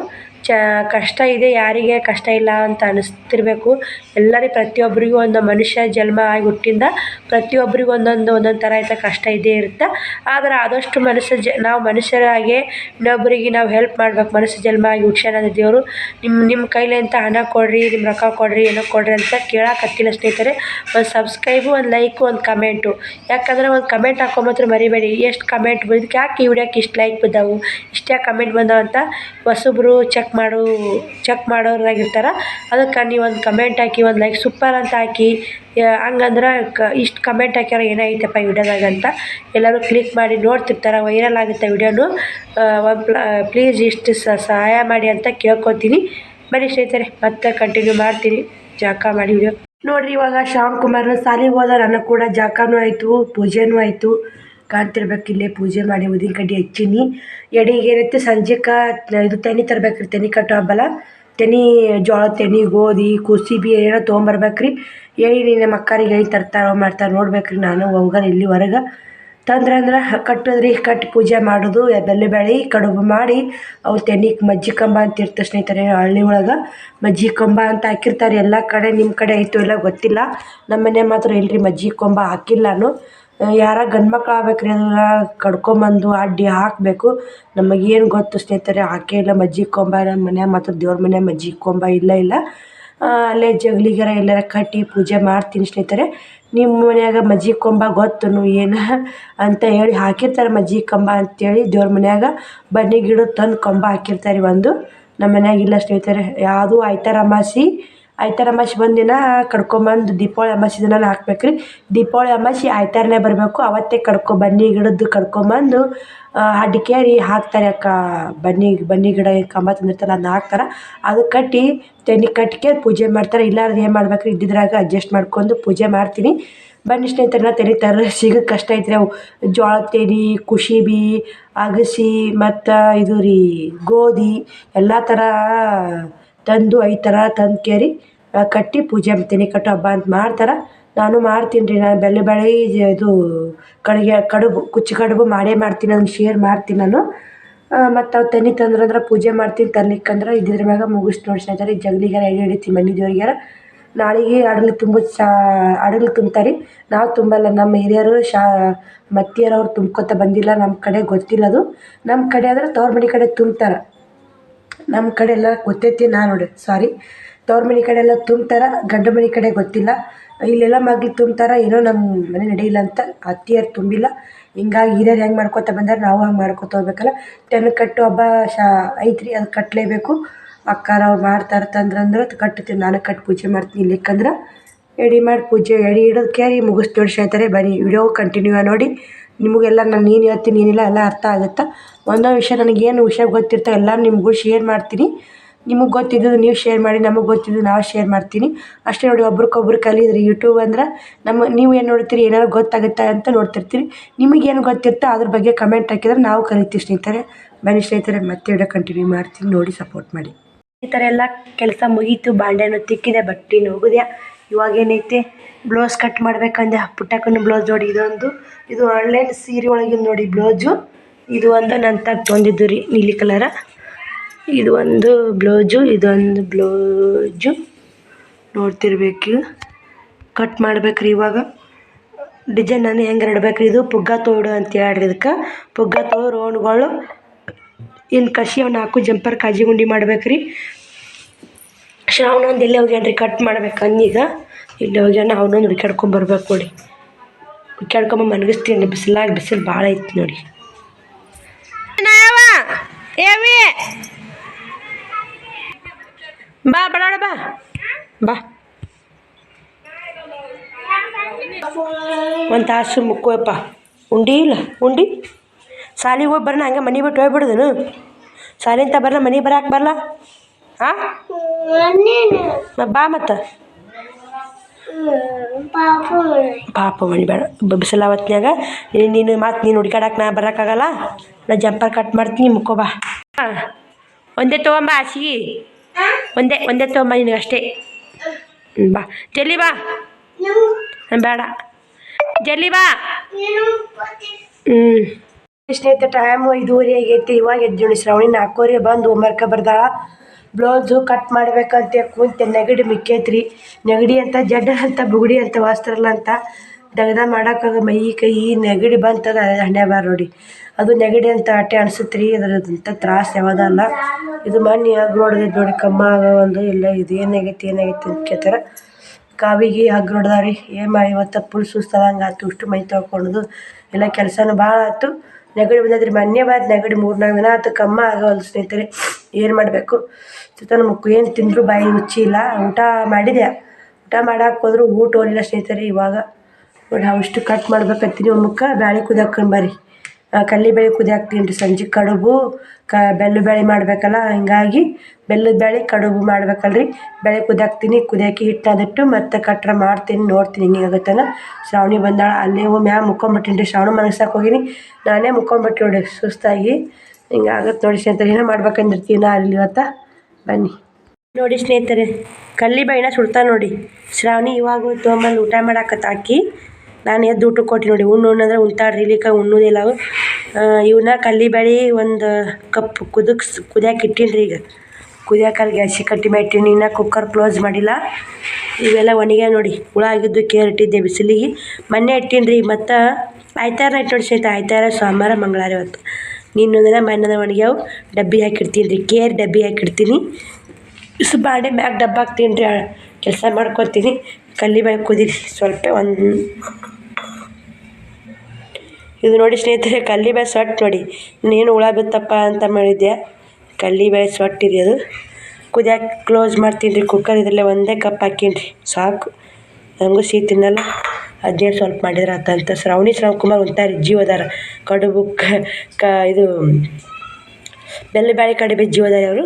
ಚ, ಕಷ್ಟ ಇದೆ, ಯಾರಿಗೆ ಕಷ್ಟ ಇಲ್ಲ ಅಂತ ಅನಿಸ್ತಿರ್ಬೇಕು. ಎಲ್ಲರಿಗೆ ಪ್ರತಿಯೊಬ್ಬರಿಗೂ ಒಂದು ಮನುಷ್ಯ ಜನ್ಮ ಆಗಿ ಹುಟ್ಟಿಂದ ಪ್ರತಿಯೊಬ್ಬರಿಗೂ ಒಂದೊಂದು ಒಂದೊಂದು ಥರ ಆಯಿತಾ ಕಷ್ಟ ಇದ್ದೇ ಇರುತ್ತೆ. ಆದ್ರೆ ಆದಷ್ಟು ಮನುಷ್ಯ ಜ, ನಾವು ಮನುಷ್ಯರಾಗಿ ಇನ್ನೊಬ್ಬರಿಗೆ ನಾವು ಹೆಲ್ಪ್ ಮಾಡ್ಬೇಕು. ಮನುಷ್ಯ ಜನ್ಮ ಆಗಿ ಹುಟ್ಸ್ಯಾನ ದೇವರು ನಿಮ್ಮ ನಿಮ್ಮ ಅಂತ ಹಣ ಕೊಡಿರಿ ನಿಮ್ಮ ರೊಕ್ಕ ಕೊಡಿರಿ, ಏನೋ ಕೊಡಿರಿ ಅಂತ ಕೇಳೋಕತ್ತಿಲ್ಲ ಸ್ನೇಹಿತರೆ. ಒಂದು ಸಬ್ಸ್ಕ್ರೈಬು ಒಂದು ಲೈಕು ಒಂದು ಕಮೆಂಟು ಯಾಕಂದರೆ ಒಂದು ಕಮೆಂಟ್ ಹಾಕೊಂಬತ್ರ ಮರಿಬೇಡಿ. ಎಷ್ಟು ಕಮೆಂಟ್ ಬಂದಕ್ಕೆ ಯಾಕೆ ಈ ವಿಡಿಯೋಕ್ಕೆ ಇಷ್ಟು ಲೈಕ್ ಬಿದ್ದಾವು ಇಷ್ಟೇ ಕಮೆಂಟ್ ಅಂತ ಹೊಸಬ್ರು ಚೆಕ್ ಮಾಡು ಚೆಕ್ ಮಾಡೋರಾಗಿರ್ತಾರೆ. ಅದಕ್ಕೆ ನೀವು ಒಂದು ಕಮೆಂಟ್ ಹಾಕಿ, ಒಂದು ಲೈಕ್ ಸೂಪರ್ ಅಂತ ಹಾಕಿ ಹಂಗಂದ್ರೆ ಕ, ಇಷ್ಟು ಕಮೆಂಟ್ ಹಾಕ್ಯಾರ ಏನಾಯ್ತಪ್ಪ ವಿಡಿಯೋದಾಗ ಅಂತ ಎಲ್ಲರೂ ಕ್ಲಿಕ್ ಮಾಡಿ ನೋಡ್ತಿರ್ತಾರೆ ವೈರಲ್ ಆಗುತ್ತೆ ವಿಡಿಯೋನು. ಪ್ಲೀಸ್ ಇಷ್ಟು ಸಹಾಯ ಮಾಡಿ ಅಂತ ಕೇಳ್ಕೊತೀನಿ. ಬನ್ನಿ ಸ್ನೇಹಿತರೆ, ಮತ್ತೆ ಕಂಟಿನ್ಯೂ ಮಾಡ್ತೀನಿ. ಜಾಕ ಮಾಡಿ ವಿಡಿಯೋ ನೋಡಿರಿ ಇವಾಗ ಶ್ಯಾಮ್ ಕುಮಾರ್ ಸಾಲಿಗೆ ಹೋದ ನನಗೆ ಕೂಡ ಜಾಕನೂ ಆಯಿತು, ಪೂಜೆನೂ ಆಯಿತು. ಕಾಣ್ತಿರ್ಬೇಕು, ಇಲ್ಲೇ ಪೂಜೆ ಮಾಡಿ ಉದಿನ ಕಡ್ಡಿ ಹಚ್ಚೀನಿ. ಎಡೆಗೆ ಏನೈತೆ ಸಂಜೆಗೆ ಇದು ತೆನಿ ತರ್ಬೇಕು ರೀ ತೆನಿ ಕಟ್ಟೋ ಹಬ್ಬಲ್ಲ ತೆನಿ ಜೋಳ ತೆನಿ, ಗೋಧಿ ಕುಸಿಬಿ ಏನೋ ತೊಗೊಂಬರ್ಬೇಕು ರೀ ಹೇಳಿ ನಮ್ಮ ಅಕ್ಕರಿಗೆ ಹೇಳಿ ತರ್ತಾರೋ ಮಾಡ್ತಾರೆ ನೋಡ್ಬೇಕು ನಾನು ಹೋಗಲ್ಲ ಇಲ್ಲಿ ಹೊರಗೆ. ತಂದ್ರೆ ಅಂದ್ರೆ ಕಟ್ಟೋದ್ರಿ, ಕಟ್ಟಿ ಪೂಜೆ ಮಾಡೋದು ಬೆಲ್ಲ ಬೆಳೆ, ಕಡುಬು ಮಾಡಿ, ಅವು ತೆನಿಗೆ ಮಜ್ಜಿ ಕಂಬ ಅಂತ ಇರ್ತ ಸ್ನೇಹಿತರೆ, ಹಳ್ಳಿ ಒಳಗೆ. ಮಜ್ಜಿ ಕಂಬ ಅಂತ ಹಾಕಿರ್ತಾರೆ, ಎಲ್ಲ ಕಡೆ ನಿಮ್ಮ ಕಡೆ ಐತೋ ಇಲ್ಲ ಗೊತ್ತಿಲ್ಲ. ನಮ್ಮ ಮನೆ ಮಾತ್ರ ಇಲ್ರಿ ಮಜ್ಜಿ ಕೊಂಬ ಹಾಕಿಲ್ಲ ನಾನು. ಯಾರ ಗಂಡು ಮಕ್ಳು ಆಗ್ಬೇಕು ರೀ ಅದನ್ನ ಕಡ್ಕೊಂಬಂದು ಅಡ್ಡಿ ಹಾಕಬೇಕು. ನಮಗೇನು ಗೊತ್ತು ಸ್ನೇಹಿತರೆ ಹಾಕೇ ಇಲ್ಲ, ಮಜ್ಜಿಗೆ ಕೊಂಬ ನಮ್ಮ ಮನ್ಯಾಗ ಮಾತ್ರ ದೇವ್ರ ಮನ್ಯಾಗ ಮಜ್ಜಿಗೆ ಕೊಂಬ ಇಲ್ಲ ಇಲ್ಲ. ಅಲ್ಲೇ ಜಗಲಿಗರ ಎಲ್ಲಾರ ಕಟ್ಟಿ ಪೂಜೆ ಮಾಡ್ತೀನಿ ಸ್ನೇಹಿತರೆ. ನಿಮ್ಮ ಮನ್ಯಾಗ ಮಜ್ಜಿಗೆ ಕೊಂಬ ಗೊತ್ತನು ಏನು ಅಂತ ಹೇಳಿ ಹಾಕಿರ್ತಾರೆ ಮಜ್ಜಿಗೆ ಕಂಬ ಅಂತೇಳಿ ದೇವ್ರ ಮನ್ಯಾಗ. ಬನ್ನಿ ಗಿಡ ತಂದು ಕೊಂಬ ಹಾಕಿರ್ತಾರೆ ಒಂದು. ನಮ್ಮ ಮನ್ಯಾಗ ಇಲ್ಲ ಸ್ನೇಹಿತರೆ, ಯಾವುದೂ ಆಯ್ತಾರ ಅಮಾಸಿ ಆಯ್ತಾರ ಅಮಾಸಿ ಬಂದಿನ, ಕಡ್ಕೊಂಬಂದು ದೀಪಾವಳಿ ಅಮಾಸಿ ದಿನ ಹಾಕ್ಬೇಕು ರೀ ದೀಪಾವಳಿ ಅಮಾಸಿ ಆಯ್ತಾರನೇ ಬರಬೇಕು. ಅವತ್ತೇ ಕಡ್ಕೊ, ಬನ್ನಿ ಗಿಡದ್ದು ಕಡ್ಕೊಂಬಂದು ಅಡ್ಕೇರಿ ಹಾಕ್ತಾರೆ ಅಕ್ಕ, ಬನ್ನಿ ಬನ್ನಿ ಗಿಡ ಕಂಬ ತಂದಿರ್ತಾರಲ್ಲ ಅದನ್ನ ಹಾಕ್ತಾರೆ. ಅದು ಕಟ್ಟಿ ತೆನಿ ಕಟ್ಕೆ ಪೂಜೆ ಮಾಡ್ತಾರೆ. ಇಲ್ಲಾಂದ್ರೆ ಏನು ಮಾಡ್ಬೇಕು ಇದ್ದಿದ್ರಾಗ ಅಡ್ಜಸ್ಟ್ ಮಾಡ್ಕೊಂಡು ಪೂಜೆ ಮಾಡ್ತೀನಿ. ಬನ್ನಿ ಸ್ನೇಹಿತರನ್ನ ತೆನಿ ತರ ಸಿಗ ಕಷ್ಟ ಐತ್ರಿ ಅವು. ಜೋಳದ ತೆನಿ ಕುಶಿಬಿ, ಅಗಸಿ, ಮತ್ತು ಇದು ರೀ, ಗೋಧಿ, ಎಲ್ಲ ಥರ ತಂದು ಐತರ ತಂದು ಕೇರಿ ಕಟ್ಟಿ ಪೂಜೆ ತೆನಿ ಕಟ್ಟೋ ಹಬ್ಬ ಅಂತ ಮಾಡ್ತಾರೆ. ನಾನು ಮಾಡ್ತೀನಿ ರೀ. ನಾನು ಬೆಳ್ಳಿ ಬೆಳೆ ಇದು ಕಡೆಗೆ, ಕಡುಬು, ಕುಚ್ಚು ಕಡುಬು ಮಾಡೇ ಮಾಡ್ತೀನಿ. ನಾನು ಶೇರ್ ಮಾಡ್ತೀನಿ ನಾನು. ಮತ್ತು ಅವು ತೆನಿ ತಂದ್ರಂದ್ರೆ ಪೂಜೆ ಮಾಡ್ತೀನಿ. ತರ್ಲಿಕ್ಕಂದ್ರೆ ಇದ್ದಿದ್ರ ಮ್ಯಾಗ ಮುಗಿಸ್ ನೋಡಿ ಸ್ನೇಹಿತರೆ. ಜಗ್ಲಿಗಾರ ಎಡೆ ಹಿಡಿತೀನಿ ಮನೆ ದೇವ್ರಿಗಾರ ನಾಳೆಗೆ ಅಡಲು ತುಂಬ ಚಾ ಅಡಲು ತುಂಬ್ತಾರೆ. ನಾವು ತುಂಬಲ್ಲ. ನಮ್ಮ ಹಿರಿಯರು, ಶಾ ಮತ್ತಿಯರು ಅವ್ರು ತುಂಬ್ಕೊತ ಬಂದಿಲ್ಲ. ನಮ್ಮ ಕಡೆ ಗೊತ್ತಿಲ್ಲ ಅದು ನಮ್ಮ ಕಡೆ ಆದ್ರೆ ತವ್ರ ಮನೆ ಕಡೆ ತುಂಬ್ತಾರೆ. ನಮ್ಮ ಕಡೆ ಎಲ್ಲ ಗೊತ್ತೈತಿ ನಾ ನೋಡಿ ಸಾರಿ ತವ್ರ ಮನೆ ಕಡೆ ಎಲ್ಲ ತುಂಬ್ತಾರೆ, ಗಂಡ ಮನೆ ಕಡೆ ಗೊತ್ತಿಲ್ಲ. ಇಲ್ಲೆಲ್ಲ ಮಗ್ಳು ತುಂಬ್ತಾರೆ, ಏನೋ ನಮ್ಮ ಮನೆ ನಡೆಯಿಲ್ಲ ಅಂತ ಅತ್ತಿಯರು ತುಂಬಿಲ್ಲ. ಹಿಂಗಾಗಿ ಹಿರಿಯರು ಹೆಂಗೆ ಮಾಡ್ಕೊತ ಬಂದಾರೆ, ನಾವು ಹಂಗೆ ಮಾಡ್ಕೊತ ಹೋಗ್ಬೇಕಲ್ಲ. ತೆನೆ ಕಟ್ಟು ಹಬ್ಬ ಶಾ ಐತ್ರಿ, ಅದು ಕಟ್ಟಲೇಬೇಕು ಅಕ್ಕಾರ ಅವ್ರು ಮಾಡ್ತಾರೆ ತಂದ್ರಂದ್ರೆ ಕಟ್ಟುತ್ತೀನಿ ನಾನು ಕಟ್ಟಿ ಪೂಜೆ ಮಾಡ್ತೀನಿ ಇಲ್ಲಿಕ್ಕಂದ್ರೆ ಎಡಿ ಮಾಡಿ ಪೂಜೆ, ಎಡಿ ಹಿಡಿದು ಕೇರಿ ಮುಗಿಸ್ ತೋರಿಸ್ತಾರೆ ಬನ್ನಿ. ವಿಡಿಯೋ ಕಂಟಿನ್ಯೂ ನೋಡಿ. ನಿಮಗೆಲ್ಲ ನಾನು ಏನು ಹೇಳ್ತೀನಿ ಏನಿಲ್ಲ ಎಲ್ಲ ಅರ್ಥ ಆಗುತ್ತೆ? ಒಂದೊಂದು ವಿಷಯ ನನಗೇನು ವಿಷಯ ಗೊತ್ತಿರ್ತವೆ ಎಲ್ಲ ನಿಮಗೂ ಶೇರ್ ಮಾಡ್ತೀನಿ. ನಿಮಗೆ ಗೊತ್ತಿದ್ದು ನೀವು ಶೇರ್ ಮಾಡಿ, ನಮಗೆ ಗೊತ್ತಿದ್ದು ನಾವು ಶೇರ್ ಮಾಡ್ತೀನಿ. ಅಷ್ಟೇ ನೋಡಿ, ಒಬ್ರಿಗೊಬ್ರು ಕಲಿಯಿದ್ರಿ ಯೂಟ್ಯೂಬ್ ಅಂದ್ರೆ ನಮ್ಮ ನೀವು ಏನು ನೋಡ್ತೀರಿ ಏನಾದ್ರು ಗೊತ್ತಾಗುತ್ತೆ ಅಂತ ನೋಡ್ತಿರ್ತೀರಿ. ನಿಮಗೇನು ಗೊತ್ತಿರ್ತೋ ಅದ್ರ ಬಗ್ಗೆ ಕಮೆಂಟ್ ಹಾಕಿದ್ರೆ ನಾವು ಕಲಿತೀವಿ ಸ್ನೇಹಿತರೆ. ಬನ್ನಿ ಸ್ನೇಹಿತರೆ, ಮತ್ತೆ ಇಡೋ ಕಂಟಿನ್ಯೂ ಮಾಡ್ತೀನಿ. ನೋಡಿ ಸಪೋರ್ಟ್ ಮಾಡಿ. ಈ ಥರ ಎಲ್ಲ ಕೆಲಸ ಮುಗೀತು. ಬಾಂಡೆನೂ ತಿಕ್ಕಿದೆ, ಬಟ್ಟೆ ಒಗೆದೆ ಇವಾಗ ಏನೈತೆ ಬ್ಲೌಸ್ ಕಟ್ ಮಾಡ್ಬೇಕಂದೆ ಪುಟ್ಟಕ್ಕನ ಬ್ಲೌಸ್ ನೋಡಿ, ಇದೊಂದು, ಇದು ಆನ್ಲೈನ್ ಸೀರೆ ಒಳಗಿನ ನೋಡಿ ಬ್ಲೌಸು. ಇದು ಒಂದು ನನ್ನ ತಗ ತೊಂದಿದ್ದು ರೀ, ನೀಲಿ ಕಲರ. ಇದು ಒಂದು ಬ್ಲೌಸು, ಇದೊಂದು ಬ್ಲೌಜು ನೋಡ್ತಿರ್ಬೇಕು. ಕಟ್ ಮಾಡ್ಬೇಕ್ರಿ ಇವಾಗ. ಡಿಸೈನ್ ನಾನು ಹೆಂಗೆ ಇಡ್ಬೇಕ್ರಿ ಇದು ಪುಗ್ಗ ತೋಡು ಅಂತ ಹೇಳ್ರಿ ಇದಕ್ಕೆ. ಪುಗ್ಗ ತೋಡು ರೌಂಡ್ಗಳು ಇನ್ನು ಕಸಿ ಅವ್ನು ನಾಲ್ಕು ಜಂಪರ್ ಕಾಜಿ ಗುಂಡಿ ಮಾಡ್ಬೇಕು ರೀ ಶ್ರಾವಣ ಒಂದು ಎಲ್ಲಿ ಹೋಗ್ಯಾನ್ರಿ, ಕಟ್ ಮಾಡ್ಬೇಕು ಅನ್ನೀಗ ಇಲ್ಲೇ ಹೋಗ್ಯಾನ ಅವನೊಂದು ಹುಡ್ಕ್ಯಾಡ್ಕೊಂಬರ್ಬೇಕು ನೋಡಿ. ಹುಡ್ಕ್ಯಾಡ್ಕೊಂಬ ಮನಗಿಸ್ತೀನಿ ಬಿಸಿಲಾಗ ಬಿಸಿಲು ಭಾಳ ಐತಿ ನೋಡಿ. ಏವಿ? ಬಾ ಬಡಾಡ ಬಾ. ಬಾ. ಒಂದು ತಾಸು ಮುಕ್ಕೋಯಪ್ಪ. ಉಂಡಿ ಇಲ್ಲ? ಉಂಡಿ? ಸಾಲಿಗೆ ಹೋಗಿ ಬರೋಣ ಹಂಗೆ ಮನೆ ಬಿಟ್ಟು ಹೋಗ್ಬಿಡ್ದನು. ಸಾಲಿಂತ ಬರಲ್ಲ ಮನೆ ಬರಕ್ಕೆ ಬರಲ್ಲ ಹಾಂ ಬಾ ಮತ್ತು. ಪಾಪ ಮಣಿ ಬೇಡ ಬಿಸಿಲ ಹೊತ್ನ್ಯಾಗ ನೀನು ಮತ್ತು ನೀನು ಹುಡ್ಕಾಡಕ್ಕೆ ನಾ ಬರೋಕ್ಕಾಗಲ್ಲ? ನಾ ಜಂಪರ್ ಕಟ್ ಮಾಡ್ತೀನಿ ಮುಕ್ಕೋ ಬಾ ಹಾಂ. ಒಂದೇ ತೊಗೊಂಬ ಹಾಸಿಗೆ ಒಂದೇ ಒಂದೇ ತೊಗೊಂಬ ನಿನಗೆ ಅಷ್ಟೇ. ಬಾ. ಜಲ್ಲಿ ಬಾ. ಬೇಡ. ಜಲ್ಲಿ ಬಾ. ಹ್ಞೂ ಸ್ನೇಹಿತ ಟೈಮು ಐದೂವರೆ ಆಗೈತಿ. ಇವಾಗ ಎದ್ದು ಶ್ರಾವಣಿ ನಾಲ್ಕೂವರೆ ಬಂದು ಹೋಮ್ವರ್ಕ ಬರ್ದಾಳ. ಬ್ಲೌಸು ಕಟ್ ಮಾಡ್ಬೇಕಂತ ಕುಂತೆ ನೆಗಡಿ ಮಿಕ್ಕೈತ್ರಿ. ನೆಗಡಿ ಅಂತ ಜಡ್ಡ ಅಂತ ಬುಗುಡಿ ಅಂತ ವಾಸ್ತ್ರಲ್ಲ ಅಂತ ದಗದ ಮಾಡೋಕ್ಕಾಗ ಮೈ ಕೈ ನೆಗಡಿ ಬಂತದ ಹಣೆ ಬಾರ ನೋಡಿ. ಅದು ನೆಗಡಿ ಅಂತ ಅಟ್ಟೆ ಅನ್ಸುತ್ತೆ ರೀ ಅದ್ರದಂತ ತ್ರಾಸ ಯಾವುದಲ್ಲ ಇದು ಮನೆ ಹಗ್ ನೋಡಿದೆ ನೋಡಿ ಕಮ್ಮ ಆಗ ಒಂದು ಇಲ್ಲ, ಇದು ಏನಾಗೈತಿ ಏನಾಗೈತಿ ಅಂತ ಕೇಳ್ತಾರೆ. ಕಾವಿಗೆ ಹಗ್ಗ ನೋಡ್ದಾರಿ, ಏನು ಮಾಡಿ ಇವತ್ತು ಫುಲ್ ಸುಸ್ತಾದಂಗೆ ಆಯ್ತು ಇಷ್ಟು ಮೈ ತೊಳ್ಕೊಂಡು ಎಲ್ಲ ಕೆಲಸನೂ ಭಾಳ ಆಯ್ತು ನೆಗಡಿ ಬಂದದ್ರಿ ಮೊನ್ನೆ ಬಾದ್ ನೆಗಡಿ ಮೂರು ನಾಲ್ಕು ದಿನ ಆಯ್ತು ಕಮ್ಮ ಆಗವಲ್ದು ಸ್ನೇಹಿತರೆ. ಏನು ಮಾಡಬೇಕು? ಚಿತ್ತನ ಮುಕ್ಕು ಏನು ತಿಂದರೂ ಬಾಯಿ ರುಚಿ ಇಲ್ಲ. ಊಟ ಮಾಡಿದೆ. ಊಟ ಮಾಡಕ್ಕೆ ಹೋದ್ರು ಊಟ ಹೋಗಿಲ್ಲ ಸ್ನೇಹಿತರೆ ಇವಾಗ. ನೋಡಿ ಅವಿಷ್ಟು ಕಟ್ ಮಾಡ್ಬೇಕಂತೀನಿ ಒಮ್ಮಕ್ಕೆ ಬ್ಯಾಳೆ ಕುದಿಯಾಕೊಂಡು ಬರ್ರಿ. ಕಲ್ಲಿ ಬೇಳೆ ಕುದಿಯಾಕ್ತೀನಿ ರೀ. ಸಂಜೆ ಕಡುಬು, ಕ, ಬೆಲ್ಲ ಬೇಳೆ ಮಾಡಬೇಕಲ್ಲ, ಹಿಂಗಾಗಿ ಬೆಲ್ಲದ ಬೇಳೆ ಕಡುಬು ಮಾಡ್ಬೇಕಲ್ರಿ. ಬೇಳೆ ಕುದಿಯಾಕ್ತೀನಿ ಕುದಿಯಾಕಿ ಹಿಟ್ಟು ಅದಿಟ್ಟು ಮತ್ತೆ ಕಟ್ರ ಮಾಡ್ತೀನಿ, ನೋಡ್ತೀನಿ ಹಿಂಗೆ ಶ್ರಾವಣಿ ಬಂದಾಳ, ಅಲ್ಲೇ ಮ್ಯಾ ಮುಕ್ಕೊಂಬಿಟ್ಟಿನಿ ರೀ ಶ್ರಾವಣ ಮನಗ್ಸಕ್ಕೆ ಹೋಗಿನಿ. ನಾನೇ ಮುಕ್ಕೊಂಬಿಟ್ಟು ನೋಡಿ ಸುಸ್ತಾಗಿ. ಹಿಂಗೆ ಆಗತ್ತೆ ನೋಡಿ ಸ್ನೇಹಿತರೆ, ಏನೋ ಮಾಡ್ಬೇಕಂದಿರ್ತೀವಿ ನಾ ಅಲ್ಲಿ ಇವತ್ತು? ಬನ್ನಿ. ನೋಡಿ ಸ್ನೇಹಿತರೆ ಕಲ್ಲಿ ಬೈನ ಸುಡ್ತಾ ನೋಡಿ. ಶ್ರಾವಣಿ ಇವಾಗ ತೊಗೊಂಬಂದು ಊಟ ಮಾಡಾಕತ್ತ ಹಾಕಿ ನಾನು ಎದ್ದು ಊಟಕ್ಕೆ ಕೊಟ್ಟು ನೋಡಿ. ಉಣ್ಣು ಉಣ್ಣಂದ್ರೆ ಉಣ್ತಾಳ್ರಿ, ಇಲ್ಲಿಕ ಉಣ್ಣುದಿಲ್ಲ ಅವು ಇವನ್ನ ಕಲ್ಲಿ ಬೇಳೆ ಒಂದು ಕಪ್ ಕುದಕ್ಸ್ ಕುದಿಯಾಕೆ ಇಟ್ಟೀನಿ ರೀ ಈಗ. ಕುದಿಯಾಕಲ್ಲಿ ಗ್ಯಾಸಿ ಕಟ್ಟಿ ಮಾಡಿಟ್ಟೀನಿ ಇನ್ನು ಕುಕ್ಕರ್ ಕ್ಲೋಸ್ ಮಾಡಿಲ್ಲ. ಇವೆಲ್ಲ ಒಣಗ್ಯ ನೋಡಿ. ಹುಳ ಆಗಿದ್ದು ಕೇರ್ ಇಟ್ಟಿದ್ದೆ ಬಿಸಿಲಿಗೆ. ಮೊನ್ನೆ ಇಟ್ಟೀನಿ ರೀ ಮತ್ತು ಆಯ್ತಾರ ಇಟ್ಟು ನೋಡಿ ಸ್ನೇಹಿತ ಆಯ್ತಾರ ಸೋಮವಾರ, ಮಂಗಳವಾರ ಇವತ್ತು. ನಿನ್ನೊಂದಿನ ಮಣ್ಣದ ಒಣಗ್ಯಾವ, ಡಬ್ಬಿ ಹಾಕಿಡ್ತೀನಿ ರೀ, ಕೇರ್ ಡಬ್ಬಿ ಹಾಕಿಡ್ತೀನಿ. ಸು ಬಾಂಡೆ ಮ್ಯಾಗ ಡಬ್ಬ ಹಾಕ್ತೀನಿ ರೀ ಕೆಲಸ ಮಾಡ್ಕೊತೀನಿ. ಕಲ್ಲಿ ಬೇಳೆ ಕುದೀರಿ, ಸ್ವಲ್ಪ ಒಂದು ಇದು ನೋಡಿ ಸ್ನೇಹಿತರೆ, ಕಲ್ಲಿ ಬೇಳೆ ಸೊಟ್ಟು ನೋಡಿ. ನೀನು ಹುಳ ಬಿತ್ತಪ್ಪ ಅಂತ ಮಾಡಿದ್ದೆ ಕಲ್ಲಿ ಬೇಳೆ ಸೊಟ್ಟಿರಿ ಅದು. ಕುದಿಯಾಕೆ ಕ್ಲೋಸ್ ಮಾಡ್ತೀನಿ ರೀ ಕುಕ್ಕರ್ ಇದರಲ್ಲೇ ಒಂದೇ ಕಪ್ ಹಾಕೀನಿ ರೀ. ಸಾಕು. ನನಗೂ ಸಿಹಿ ತಿನ್ನಲ್ಲ. ಅದೇ ಸ್ವಲ್ಪ ಮಾಡಿದ್ರೆ ಶ್ರಾವಣಿ ಶ್ರವಣ್ ಕುಮಾರ್ ಒಂಥರ ಜೀವ ಅದಾರ ಕಡುಬು, ಕ ಇದು ಬೆಲ್ಲ ಬ್ಯಾಳೆ ಕಡಿಮೆ ಜೀವ ಅವರು.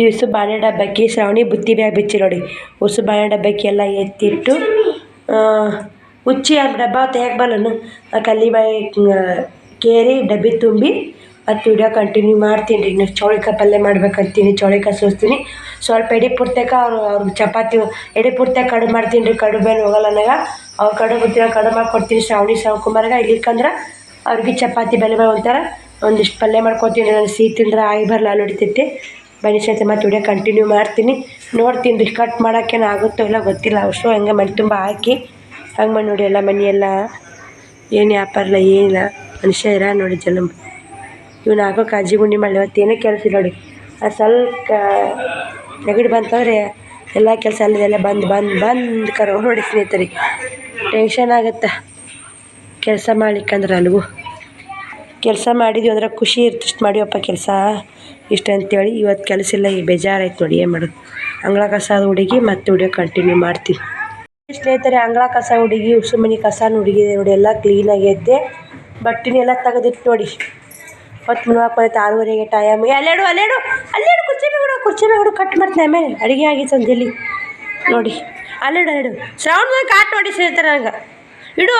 ಈ ಉಸು ಬಾಳೆ ಡಬ್ಬಕ್ಕೆ ಶ್ರಾವಣಿ ಬುತ್ತಿ ಬ್ಯಾಗ್ ಬಿಚ್ಚಿ ನೋಡಿ. ಉಸು ಬಾಳೆ ಡಬ್ಬಕ್ಕೆ ಎಲ್ಲ ಎತ್ತಿಟ್ಟು ಉಚ್ಚಿ ಆ ಡಬ್ಬ ತೆಗ್ಯಾಕೆ ಬಲ್ಲನು ಕಲ್ಲಿ ಬಾಯಿ ಕೇರಿ, ಡಬ್ಬಿ ತುಂಬಿ ಮತ್ತು ವಿಡಿಯೋ ಕಂಟಿನ್ಯೂ ಮಾಡ್ತೀನಿ. ರೀ ಇನ್ನು ಚೌಳಿಕಾಯಿ ಪಲ್ಯ ಮಾಡ್ಬೇಕಂತೀನಿ. ಚೌಳಿಕಾಯಿ ಸೋಸ್ತೀನಿ. ಸ್ವಲ್ಪ ಎಡೆ ಪುರ್ತಕ ಅವರು, ಅವ್ರ ಚಪಾತಿ, ಎಡೆ ಪೂರ್ತಿಯಾಗಿ ಕಡುಬು ಮಾಡ್ತೀನಿ ರೀ. ಕಡುಬೇನು ಹೋಗಲ್ಲ ನನಗೆ. ಅವ್ರು ಕಡೆ ತಿನ್ನೋ ಕಡೆ ಮಾಡ್ಕೊಡ್ತೀನಿ ಶ್ರಾವಣಿ ಶಾವ್ಕುಮಾರ್ಗೆ ಇಲ್ಲಿಕ್ಕಂದ್ರೆ ಅವ್ರಿಗೆ ಚಪಾತಿ, ಬೆಲೆ ಒಂಥರ ಒಂದಿಷ್ಟು ಪಲ್ಯ ಮಾಡ್ಕೊತೀನಿ. ನಾನು ಸಿಹಿ ತಿಂದ್ರೆ ಆಗಿ ಬರಲ್ಲ ನಡಿತೈತಿ ಬನ್ನಿ ಸ್ನೇಹಿತರೆ ಮತ್ತು ವಿಡಿಯೋ ಕಂಟಿನ್ಯೂ ಮಾಡ್ತೀನಿ. ನೋಡ್ತೀನಿ ರೀ ಕಟ್ ಮಾಡೋಕ್ಕೇನು ಆಗುತ್ತೋ ಇಲ್ಲ ಗೊತ್ತಿಲ್ಲ. ಅಷ್ಟು ಹಂಗೆ ಮನೆ ತುಂಬ ಹಾಕಿ ಹಂಗೆ ಮಾಡಿ ನೋಡಿ ಎಲ್ಲ ಮನೆಯೆಲ್ಲ ಏನು ವ್ಯಾಪಾರ ಇಲ್ಲ ಏನಿಲ್ಲ ಮನುಷ್ಯ ಇರ ನೋಡಿ ಜನ ಇವನು ಹಾಕೋ ಕಾಜಿ ಗುಂಡಿ ಮಾಡಿ ಇವತ್ತೇನೇ ಕೆಲಸ ಇಲ್ಲ ನೋಡಿ. ಅದು ಸ್ವಲ್ಪ ನೆಗಡಿ ಬಂತಂದರೆ ಎಲ್ಲ ಕೆಲಸ ಅಲ್ಲದೆಲ್ಲ ಬಂದು ಬಂದು ಬಂದು ಕರೋ ನೋಡಿ ಸ್ನೇಹಿತರೆ ಟೆನ್ಷನ್ ಆಗುತ್ತೆ. ಕೆಲಸ ಮಾಡ್ಲಿಕ್ಕಂದ್ರೆ ನನಗೂ ಕೆಲಸ ಮಾಡಿದ್ವಿ ಅಂದ್ರೆ ಖುಷಿ ಇರ್ತಿಷ್ಟು ಮಾಡಿವಪ್ಪ ಕೆಲಸ. ಇಷ್ಟು ಅಂತೇಳಿ ಇವತ್ತು ಕೆಲಸ ಇಲ್ಲ ಈಗ ಬೇಜಾರಾಯ್ತು ನೋಡಿ ಏನು ಮಾಡೋದು. ಅಂಗಳ ಕಸ ಹುಡುಗಿ ಮತ್ತೆ ಹುಡುಗ ಕಂಟಿನ್ಯೂ ಮಾಡ್ತೀವಿ. ಸ್ನೇಹಿತರೆ, ಅಂಗಳ ಕಸ ಹುಡುಗಿ ಉಸು ಮನೆ ಕಸನ ಹುಡುಗಿದೆ ನೋಡಿ, ಎಲ್ಲ ಕ್ಲೀನಾಗೈತೆ ಬಟ್ಟೆನೆಲ್ಲ ತೆಗೆದಿಟ್ಟು ನೋಡಿ. ಹೊತ್ತು ಮುಳುವಾಕೋಯ್ತು ಆರೂವರೆಗೆ ಟೈಮ್ ಅಲ್ಲೇಡು ಅಲ್ಲೇಡು ಅಲ್ಲೇಡು, ಕುರ್ಚಿ ಬಿಡು, ಕುರ್ಚಿ ಮ್ಯಾಗಡು ಕಟ್ ಮಾಡ್ತೀನಿ ಆಮೇಲೆ. ಅಡುಗೆ ಆಗಿತ್ತು ಸಂಜೆಲಿ ನೋಡಿ. ಅಲ್ಲೇಡು ಅಲ್ಲೇಡು. ಶ್ರಾವಣ ಕಾಟ್ ನೋಡಿ ಸ್ನೇಹಿತರೆ ನನಗೆ ಇಡು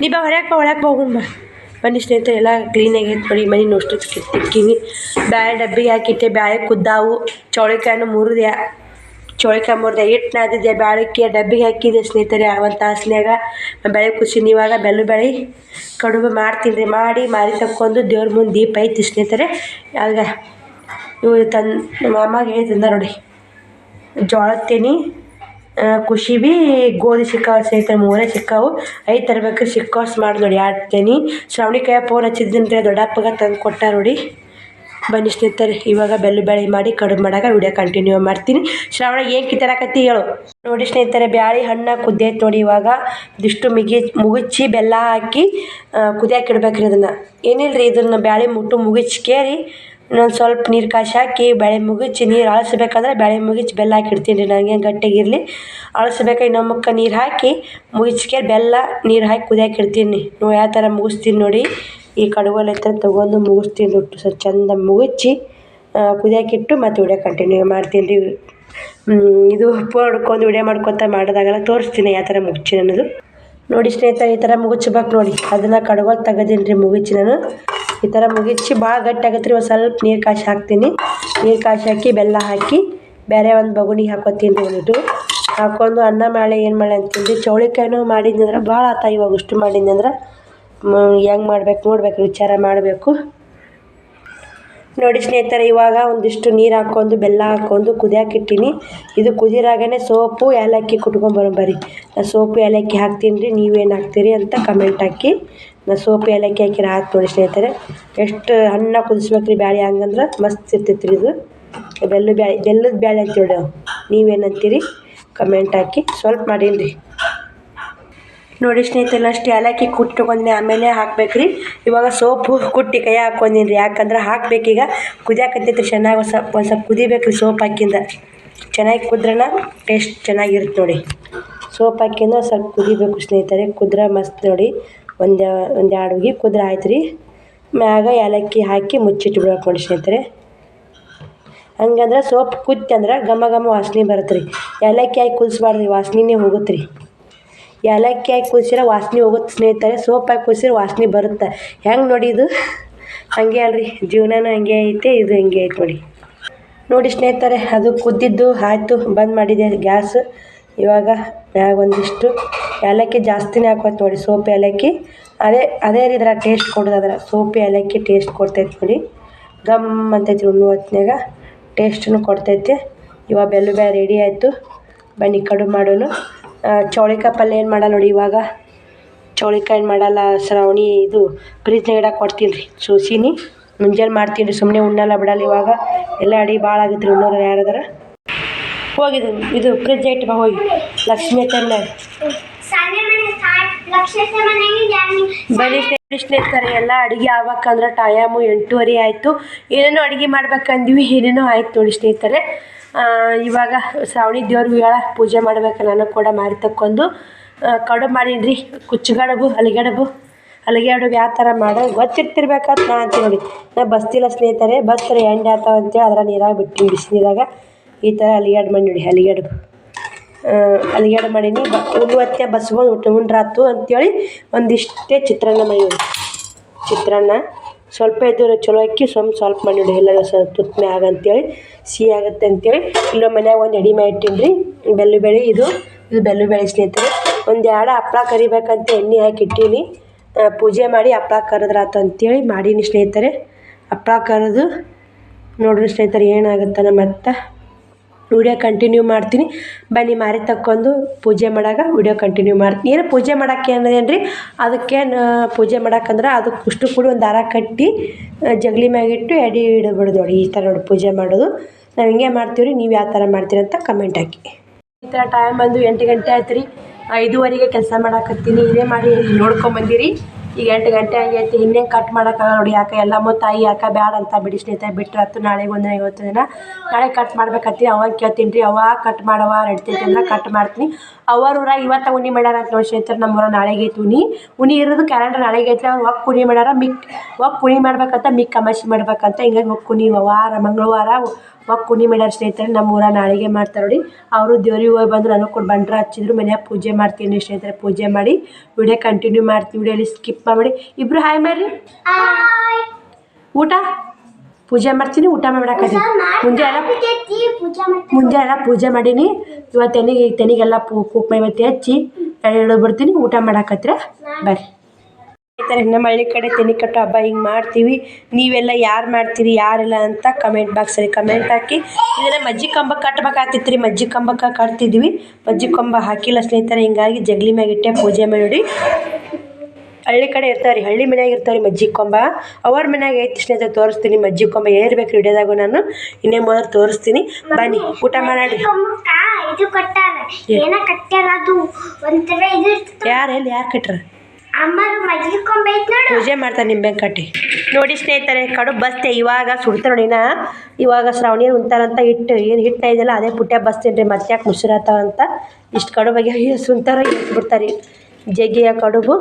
ನೀ ಬಾ ಹೊರಕ್ಕೆ ಬಾ ಒಳಕ್ಕೆ ಹೋಗೋಣ ಬನ್ನಿ ಸ್ನೇಹಿತರೆ, ಎಲ್ಲ ಕ್ಲೀನಾಗಿ ನೋಡಿ ಮನೆ ನೋಷ್ಟು ತಿಕ್ಕಿನಿ ಬ್ಯಾಳೆ ಡಬ್ಬಿಗೆ ಹಾಕಿಟ್ಟೆ, ಬ್ಯಾಳೆ ಕುದ್ದಾವು ಚೌಳಿಕಾಯನ್ನು ಮುರಿದೆ. ಚೌಳಿಕಾಯಿ ಮುರಿದೆ ಹಿಟ್ಟು ನಾದಿದ್ದೆ ಬ್ಯಾಳಕ್ಕೆ ಡಬ್ಬಿಗೆ ಹಾಕಿದೆ ಸ್ನೇಹಿತರೆ ಒಂದು ತಾಸ್ನ್ಯಾಗ. ಬೆಳೆ ಕುಸಿನಿ ಇವಾಗ, ಬೆಲ್ಲ ಬೆಳೆ. ಕಡುಬು ಮಾಡ್ತೀನಿ ರೀ, ಮಾಡಿ, ಮಾರಿ ತಕ್ಕೊಂಡು ದೇವ್ರ ಮುಂದೆ ದೀಪ ಐತಿ ಸ್ನೇಹಿತರೆ. ಆಗ ಇವು ತಂದು ನಮ್ಮ ಅಮ್ಮಗೆ ಹೇಳ್ತಿದ್ದ ನೋಡಿ. ಜೋಳದ ತೆನಿ ಖುಷಿ ಭೀ ಗೋಧಿ ಸಿಕ್ಕಾವು, ಸ್ನೇಹಿತರೆ, ಮೂರೇ ಸಿಕ್ಕಾವು. ಐದು ತರಬೇಕು ಸಿಕ್ಕೋಸ್ ಮಾಡಿ ನೋಡಿ ಎರಡು ತೆನಿ ಶ್ರಾವಣಿಕಾಯಿ ಫೋನ್ ದೊಡ್ಡಪ್ಪಗೆ ತಂದು ಕೊಟ್ಟ ನೋಡಿ. ಬನ್ನಿ ಸ್ನೇಹಿತರೆ, ಇವಾಗ ಬೆಲ್ಲ ಬ್ಯಾಳಿ ಮಾಡಿ ಕಡುಬು ಮಾಡಾಗ ವಿಡಿಯೋ ಕಂಟಿನ್ಯೂ ಮಾಡ್ತೀನಿ. ಶ್ರಾವಣ ಏನು ಕಿತ್ತರಾಕತಿ ಹೇಳು. ನೋಡಿ ಸ್ನೇಹಿತರೆ, ಬ್ಯಾಳಿ ಹಣ್ಣು ಕುದ್ದೈತೆ ನೋಡಿ ಇವಾಗ. ಇದಿಷ್ಟು ಮಿಗಿ ಮುಗುಚಿ ಬೆಲ್ಲ ಹಾಕಿ ಕುದಿಯಾಕಿಡ್ಬೇಕ್ರಿ ಅದನ್ನು ಏನಿಲ್ಲ ರೀ ಇದನ್ನು ಬ್ಯಾಳಿ ಮುಟ್ಟು ಮುಗಿಚ್ಕೇರಿ ಇನ್ನೊಂದು ಸ್ವಲ್ಪ ನೀರು ಕಾಯ್ಸಿ ಹಾಕಿ ಬೇಳೆ ಮುಗುಚಿ ನೀರು ಅಳಿಸ್ಬೇಕಂದ್ರೆ ಬೇಳೆ ಮುಗಿಚಿ ಬೆಲ್ಲ ಹಾಕಿ ಇಡ್ತೀನಿ ರೀ ನನಗೆ ಗಟ್ಟಿಗಿರಲಿ. ಅಳಿಸ್ಬೇಕು ಇನ್ನೊಮ್ಮಕ್ಕೆ ನೀರು ಹಾಕಿ ಮುಗಿಚ್ಕೆ ಬೆಲ್ಲ ನೀರು ಹಾಕಿ ಕುದಿಯಾಕೆ ಇಡ್ತೀನಿ ನೋ ಯಾವ ಥರ ಮುಗಿಸ್ತೀನಿ ನೋಡಿ. ಈ ಕಡುವಲ್ಲಿ ಹತ್ರ ತೊಗೊಂಡು ಮುಗಿಸ್ತೀನಿ ಒಟ್ಟು ಸ್ವಲ್ಪ ಚಂದ ಮುಗುಚಿ ಕುದಿಯೋಕ್ಕಿಟ್ಟು ಮತ್ತೆ ವಿಡಿಯೋ ಕಂಟಿನ್ಯೂ ಮಾಡ್ತೀನಿ ರೀ. ಇದು ಉಪ್ಪು ಹೊಡ್ಕೊಂಡು ವಿಡಿಯೋ ಮಾಡ್ಕೊತ ಮಾಡೋದಾಗಲ್ಲ ತೋರಿಸ್ತೀನಿ ಯಾವ ಥರ ಮುಗಿಸಿ ಅನ್ನೋದು. ನೋಡಿ ಸ್ನೇಹಿತರೆ, ಈ ಥರ ಮುಗಿಸ್ಬೇಕು ನೋಡಿ. ಅದನ್ನು ಕಡಗೋಲ್ ತೆಗದೀನಿ ರೀ ಮುಗಿಚಿ ನಾನು ಈ ಥರ ಮುಗಿಚಿ ಭಾಳ ಗಟ್ಟಿ ಆಗತ್ತೆ ರೀ ಒಂದು ಸ್ವಲ್ಪ ನೀರು ಕಾಯಿ ಹಾಕ್ತೀನಿ. ನೀರು ಕಾಯಿ ಹಾಕಿ, ಬೆಲ್ಲ ಹಾಕಿ ಬೇರೆ ಒಂದು ಬಗುನಿಗೆ ಹಾಕೋತೀನಿ ರೀ ಒಂದಿಟ್ಟು ಹಾಕೊಂಡು ಅನ್ನ ಮಾಡಿ, ಏನು ಮಾಡಿ ಅಂತೀನಿ ಚೌಳಿಕಾಯಿನೂ ಮಾಡಿದ್ನಂದ್ರೆ ಭಾಳ ಆತ ಇವಾಗ ಅಷ್ಟು ಮಾಡಿದ್ನಂದ್ರೆ ಹೆಂಗೆ ಮಾಡ್ಬೇಕು ನೋಡ್ಬೇಕು, ವಿಚಾರ ಮಾಡಬೇಕು. ನೋಡಿ ಸ್ನೇಹಿತರೆ, ಇವಾಗ ಒಂದಿಷ್ಟು ನೀರು ಹಾಕ್ಕೊಂಡು, ಬೆಲ್ಲ ಹಾಕ್ಕೊಂಡು ಕುದಿಯಾಕಿಟ್ಟಿನಿ ಇದು ಕುದಿರಾಗೇ ಸೋಪು, ಏಲಕ್ಕಿ ಕುಟ್ಕೊಂಬರೋ ಬರ್ರಿ. ನಾ ಸೋಪು, ಏಲಕ್ಕಿ ಹಾಕ್ತೀನಿ ರೀ, ನೀವೇನು ಹಾಕ್ತೀರಿ ಅಂತ ಕಮೆಂಟ್ ಹಾಕಿ. ನಾ ಸೋಪು, ಏಲಕ್ಕಿ ಹಾಕಿರ ಹಾಕಿ ನೋಡಿ ಸ್ನೇಹಿತರೆ. ಎಷ್ಟು ಅನ್ನ ಕುದಿಸ್ಬೇಕು ರೀ ಬ್ಯಾಳೆ ಹಂಗಂದ್ರೆ, ಮಸ್ತ್ ಇರ್ತೈತೆ ರೀ ಇದು. ಬೆಲ್ಲ ಬ್ಯಾಳೆ, ಬೆಲ್ಲದ ಬ್ಯಾಳೆ ಅಂತೇಳಿ ನಾವು ನೀವೇನಂತೀರಿ ಕಮೆಂಟ್ ಹಾಕಿ. ಸ್ವಲ್ಪ ಮಾಡೀನಿ ರೀ ನೋಡಿ ಸ್ನೇಹಿತರೆ, ಅಷ್ಟು ಏಲಕ್ಕಿ ಕುಟ್ಟಿಕೊಂಡಿನಿ ಆಮೇಲೆ ಹಾಕ್ಬೇಕ್ರಿ. ಇವಾಗ ಸೋಪು ಕುಟ್ಟಿ ಕೈ ಹಾಕೊಂಡಿನಿ ರೀ ಯಾಕಂದ್ರೆ ಹಾಕ್ಬೇಕೀಗ. ಕುದಿಯಾಕತ್ತೈತ್ರಿ, ಚೆನ್ನಾಗಿ ಸ್ವಲ್ಪ, ಒಂದು ಸ್ವಲ್ಪ ಕುದಿಬೇಕು ರೀ ಸೋಪ್ ಹಾಕಿಂದ. ಚೆನ್ನಾಗಿ ಕುದ್ರನ ಟೇಸ್ಟ್ ಚೆನ್ನಾಗಿರುತ್ತೆ ನೋಡಿ. ಸೋಪ್ ಹಾಕಿಂದ ಸ್ವಲ್ಪ ಕುದಿಬೇಕು ಸ್ನೇಹಿತರೆ. ಕುದ್ರೆ ಮಸ್ತ್ ನೋಡಿ. ಒಂದು ಒಂದು ಎರಡು ಹುಗಿ ಕುದ್ರೆ ಆಯ್ತು ರೀ ಮ್ಯಾಗ ಏಲಕ್ಕಿ ಹಾಕಿ ಮುಚ್ಚಿಟ್ಬಿಡ್ಬೇಕು ನೋಡಿ ಸ್ನೇಹಿತರೆ. ಹಂಗಂದ್ರೆ ಸೋಪ್ ಕುದ್ತಂದ್ರೆ ಘಮ ಘಮ ವಾಸನೆ ಬರುತ್ತೆ ರೀ ಏಲಕ್ಕಿ ಹಾಕಿ ಕುದಿಸ್ಬಾರ್ದು ವಾಸನೆನೇ ಹೋಗುತ್ತೆ ರೀ ಏಲಕ್ಕಿ ಹಾಕಿ ಕುದಿಸಿದ್ರೆ ವಾಸನೆ ಹೋಗುತ್ತೆ ಸ್ನೇಹಿತರೆ. ಸೋಪ್ ಹಾಕಿ ಕುದಿಸಿದ್ರೆ ವಾಸನೆ ಬರುತ್ತೆ. ಹೆಂಗೆ ನೋಡಿ ಇದು? ಹಾಗೆ ಅಲ್ರಿ. ಜೀವನನೂ ಹಂಗೆ ಐತೆ, ಇದು ಹಂಗೆ ಐತೆ ನೋಡಿ. ನೋಡಿ ಸ್ನೇಹಿತರೆ, ಅದು ಕುದ್ದಿದ್ದು ಆಯಿತು, ಬಂದ್ ಮಾಡಿದೆ ಗ್ಯಾಸ್. ಇವಾಗ ಮ್ಯಾಗ ಒಂದಿಷ್ಟು ಏಲಕ್ಕಿ ಜಾಸ್ತಿನೇ ಹಾಕೋದು ನೋಡಿ, ಸೋಪ್ ಏಲಕ್ಕಿ. ಅದೇ ಅದೇ ಇದರ ಟೇಸ್ಟ್ ಕೊಡೋದು ಸೋಪ್ ಏಲಕ್ಕಿ ಟೇಸ್ಟ್ ಕೊಡ್ತೈತೆ ನೋಡಿ. ಗಮ್ ಅಂತೈತಿ ಉಣ್ಣು ಹೊತ್ನ್ಯಾಗ ಟೇಸ್ಟನ್ನು ಕೊಡ್ತೈತೆ. ಇವಾಗ ಬೆಲ್ಲ ಬ್ಯಾ ರೆಡಿ ಆಯಿತು. ಬನ್ನಿ ಕಡುಬು ಮಾಡೋಣ. ಚೌಳಿಕಾಯಿ ಪಲ್ಯ ಏನು ಮಾಡಲ್ಲ ನೋಡಿ ಇವಾಗ. ಚೌಳಿಕಾಯಿ ಏನು ಮಾಡಲ್ಲ ಶ್ರಾವಣಿ, ಇದು ಫ್ರಿಜ್ನಾಗ ಇಡಕ್ಕೆ ಕೊಡ್ತೀನಿ ರೀ ಸೋಸಿನಿ. ಮುಂಜಾನೆ ಮಾಡ್ತೀನಿ ರೀ ಸುಮ್ಮನೆ ಉಣ್ಣಲ್ಲ ಬಿಡಲ್ಲ ಇವಾಗ. ಎಲ್ಲ ಅಡಿ ಭಾಳ ಆಗೈತೆ ರೀ ಉಣ್ಣೋರು ಯಾರಾದ್ರೆ. ಹೋಗಿದ್ದು ಇದು ಫ್ರಿಜ್ ಇಟ್ಟು ಬಾ ಹೋಗಿ. ಲಕ್ಷ್ಮಿ ಬನ್ನಿ ಸ್ನೇಹಿತರೆ ಎಲ್ಲ ಅಡುಗೆ ಆಗ್ಬೇಕಂದ್ರೆ ಟೈಮು ಎಂಟೂವರೆ ಆಯಿತು. ಏನೇನೋ ಅಡುಗೆ ಮಾಡ್ಬೇಕಂದ್ವಿ, ಏನೇನೋ ಆಯ್ತು ನೋಡಿ ಸ್ನೇಹಿತರೆ. ಇವಾಗ ಶ್ರಾವಣಿ ದೇವ್ರ ಹೇಳ ಪೂಜೆ ಮಾಡ್ಬೇಕು, ನಾನು ಕೂಡ ಮಾರಿ ತಕ್ಕೊಂಡು ಕಡುಬು ಮಾಡೀನಿ ರೀ ಕುಚ್ಚುಗಡಬು, ಅಲಿಗಡುಬು. ಅಲಿಗಡುಬು ಯಾವ ಥರ ಮಾಡೋದು ಗೊತ್ತಿರ್ತಿರ್ಬೇಕಂತ ನಾ ಅಂತ ನೋಡಿ ನಾ ಬಸ್ತಿಲ್ಲ ಸ್ನೇಹಿತರೆ ಬಸ್ತಾರೆ ಎಂಡ್ ಆತಾವ ಅಂತೇಳಿ ಅದರ ನೀರಾಗ ಬಿಟ್ಟಿನಿ ಬಿಸಿನೀರಾಗ ಈ ಥರ ಅಲಿಗಾಡು ಮಾಡಿ ನೋಡಿ ಅಲಿಗಡುಬು ಅಲಿಗಾಡು ಮಾಡೀನಿ, ಬ ಉಣ್ಣುವತ್ತೆ ಬಸ್ಕೊಂಡು ಉಂಡ್ರಾತು ಅಂತೇಳಿ ಒಂದಿಷ್ಟೇ ಚಿತ್ರಾನ್ನ ಮಾಡಿ ಚಿತ್ರಾನ್ನ. ಸ್ವಲ್ಪ ಇದ್ದರೆ ಚಲೋ ಅಕ್ಕಿ, ಸ್ವಲ್ಪ ಸ್ವಲ್ಪ ಮಾಡಿ ನೋಡಿ ಎಲ್ಲ ಸ್ವಲ್ಪ ತುತ್ತ ಮ್ಯಾಗ ಅಂತೇಳಿ ಸಿಹಿ ಆಗುತ್ತೆ ಅಂತೇಳಿ. ಇಲ್ಲೋ ಮನ್ಯಾಗ ಒಂದು ಎಡಿ ಮಾಡಿ ಇಟ್ಟೀನಿ ರೀ ಬೆಲ್ಲ ಬೆಳೆ, ಇದು ಇದು ಬೆಲ್ಲ ಬೆಳೆ ಸ್ನೇಹಿತರೆ. ಒಂದು ಎರಡು ಹಪ್ಪಳ ಕರಿಬೇಕಂತ ಎಣ್ಣೆ ಹಾಕಿ ಇಟ್ಟೀನಿ. ಪೂಜೆ ಮಾಡಿ ಹಪ್ಳ ಕರೆದ್ರಾತು ಅಂತೇಳಿ ಮಾಡೀನಿ ಸ್ನೇಹಿತರೆ. ಹಪ್ಪಳ ಕರೆದು ನೋಡ್ರಿ ಸ್ನೇಹಿತರೆ ನಮ್ಮ ಮತ್ತೆ? ವಿಡಿಯೋ ಕಂಟಿನ್ಯೂ ಮಾಡ್ತೀನಿ. ಬನ್ನಿ, ಮಾರಿ ತಕ್ಕೊಂಡು ಪೂಜೆ ಮಾಡಾಗ ವಿಡಿಯೋ ಕಂಟಿನ್ಯೂ ಮಾಡ್ತೀನಿ. ಏನು ಪೂಜೆ ಮಾಡೋಕ್ಕೆ ಅನ್ನೋದೇನು ರೀ ಅದಕ್ಕೆ ಪೂಜೆ ಮಾಡೋಕ್ಕಂದ್ರೆ ಅದಕ್ಕೆ ಅಷ್ಟು ಕೂಡ ಒಂದು ದಾರ ಕಟ್ಟಿ ಜಗಲಿ ಮ್ಯಾಗಿಟ್ಟು ಎಡಿ ಇಡಬಿಡೋದು ನೋಡಿ, ಈ ಥರ ನೋಡಿ ಪೂಜೆ ಮಾಡೋದು. ನಾವು ಹಿಂಗೆ ಮಾಡ್ತೀವಿ ರೀ ನೀವು ಯಾವ ಥರ ಮಾಡ್ತೀರಿ ಅಂತ ಕಮೆಂಟ್ ಹಾಕಿ. ಈ ಥರ ಟೈಮ್ ಬಂದು ಎಂಟು ಗಂಟೆ ಆಯ್ತು ರೀ. ಐದೂವರೆಗೆ ಕೆಲಸ ಮಾಡಾಕತ್ತೀನಿ. ಇದೇ ಮಾಡಿ ನೋಡ್ಕೊಂಬಂದಿರಿ ಈಗ ಎಂಟು ಗಂಟೆ ಆಗೈತಿ, ಇನ್ನೇನು ಕಟ್ ಮಾಡೋಕ್ಕಾಗಲ್ಲ ನೋಡಿ ಯಾಕೆ ಎಲ್ಲಮ್ಮ ತಾಯಿ ಯಾಕೆ ಬ್ಯಾಡ ಅಂತ ಬಿಡಿ ಸ್ನೇಹಿತ ಬಿಟ್ಟರೆ ಹತ್ತು ನಾಳೆಗೆ ಒಂದು ಇವತ್ತು ದಿನ. ನಾಳೆ ಕಟ್ ಮಾಡ್ಬೇಕತ್ತೀನಿ ಅವಾಗ ಕೇಳ್ತೀನಿ ರೀ ಅವ ಕಟ್ ಮಾಡವ ನಡ್ತೈತಿ ಅಂದ್ರೆ ಕಟ್ ಮಾಡ್ತೀನಿ. ಅವರ ಊರ ಇವತ್ತು ಉನಿ ಮಾಡ್ಯಾರ ಅಂತ ನೋಡಿ ಸ್ನೇಹಿತರು ನಮ್ಮೂರ ನಾಳೆಗೆ ಐತಿ ಉನಿ. ಉನಿ ಇರೋದು ಕ್ಯಾಲೆಂಡರ್ ನಾಳೆಗೆ ಐತಿ ಅವ್ರು ಒಕ್ ಕುಣಿ ಮಾಡ್ಯಾರ, ಮಿಕ್, ಒಕ್ ಕುಣಿ ಮಾಡ್ಬೇಕಂತ ಮಿಕ್ ಅಮಾಸಿ ಮಾಡ್ಬೇಕಂತ, ಹಿಂಗಾಗಿ ಒಕ್ ಕುಣಿ ವಾರ, ಮಂಗಳವಾರ ಕುಣಿ ಮೇಡರ್ ಸ್ನೇಹಿತರೆ ನಮ್ಮ ಊರ ನಾಳೆಗೆ ಮಾಡ್ತಾರೆ ನೋಡಿ. ಅವರು ದೇವ್ರಿಗೆ ಹೋಗಿ ಬಂದು ನನಗೆ ಕೊಟ್ಟು ಬಂಡ್ರ ಹಚ್ಚಿದ್ರು. ಮನೆಯಾಗ ಪೂಜೆ ಮಾಡ್ತೀನಿ ಸ್ನೇಹಿತರೆ ಪೂಜೆ ಮಾಡಿ. ವಿಡಿಯೋ ಕಂಟಿನ್ಯೂ ಮಾಡ್ತೀನಿ. ವಿಡಿಯೋಲಿ ಸ್ಕಿಪ್ ಮಾಡಿ ಇಬ್ರು ಹಾಯ್ ಮಾಡ್ರಿ. ಊಟ? ಪೂಜೆ ಮಾಡ್ತೀನಿ ಊಟ ಮಾಡಿ ಮುಂಜಾನೆ ಎಲ್ಲ ಮುಂಜೆ ಎಲ್ಲ ಪೂಜೆ ಮಾಡೀನಿ. ಇವತ್ತು ತೆನಿಗೆ ತೆನಿಗೆಲ್ಲ ಪೂ ಇವತ್ತು ಹಚ್ಚಿ ಎಳ್ಳು ಬಿಡ್ತೀನಿ. ಊಟ ಮಾಡಾಕತ್ರ ಬರ್ರಿ. ಥರ ನಮ್ಮ ಹಳ್ಳಿ ಕಡೆ ತೆನಿ ಕಟ್ಟೋ ಹಬ್ಬ ಹಿಂಗೆ ಮಾಡ್ತೀವಿ. ನೀವೆಲ್ಲ ಯಾರು ಮಾಡ್ತೀರಿ ಯಾರಿಲ್ಲ ಅಂತ ಕಮೆಂಟ್ ಬಾಕ್ಸಲ್ಲಿ ಕಮೆಂಟ್ ಹಾಕಿ. ಇದೆಲ್ಲ ಮಜ್ಜಿ ಕಂಬ ಕಟ್ಬೇಕಾಗ್ತಿತ್ತು ರೀ ಮಜ್ಜಿ ಕಂಬಕ್ಕೆ ಕಟ್ತಿದ್ವಿ. ಮಜ್ಜಿ ಕಂಬ ಹಾಕಿಲ್ಲ ಸ್ನೇಹಿತರೆ ಹಿಂಗಾಗಿ ಜಗಲಿ ಮ್ಯಾಗಿಟ್ಟೆ ಪೂಜೆ ಮಾಡಿ ಹಳ್ಳಿ ಕಡೆ ಇರ್ತಾವೆ ರೀ ಹಳ್ಳಿ ಮನೆಯಾಗ ಇರ್ತಾವ್ರಿ ರೀ ಮಜ್ಜಿ ಕೊಂಬ. ಅವ್ರ ಮನೆಯಾಗ ಐತಿ ಸ್ನೇಹಿತರೆ ತೋರಿಸ್ತೀನಿ ಮಜ್ಜಿ ಕೊಂಬ ಏರ್ಬೇಕು ಹಿಡಿಯೋದಾಗು ನಾನು. ಇನ್ನೇ ಮೊದಲು ತೋರಿಸ್ತೀನಿ. ಬನ್ನಿ ಊಟ ಮಾಡಿ ಕಟ್ಟಾರ ಕಟ್ಟಾರ ಯಾರು ಎಲ್ಲಿ ಯಾರು ಕಟ್ರ? ಅಮ್ಮರು ಮಜ್ಜಿಗೆ ಕೊಂಬ ಪೂಜೆ ಮಾಡ್ತಾರೆ ನಿಂಬೆ ಕಟ್ಟಿ ನೋಡಿ ಸ್ನೇಹಿತರೆ ಕಡು ಬಸ್ತೆ ಇವಾಗ ಸುಡ್ತ ನೋಡಿನ ನಾ. ಇವಾಗ ಶ್ರಾವಣಿ ಉಂತಾರಂತ ಹಿಟ್ಟು ಏನು ಹಿಟ್ಟ ಇದೆಯಲ್ಲ ಅದೇ ಪುಟ್ಟ ಬಸ್ತೀನಿ ರೀ ಮತ್ತೆ ಯಾಕೆ ಮುಸಿರತ್ತಾವ ಅಂತ ಇಷ್ಟು ಕಡು ಬಗ್ಗೆ [LAUGHS] ಸುಂತಾರ ಬಿಡ್ತಾರೆ ಜಗ್ಗಿಯ ಕಡುಬು.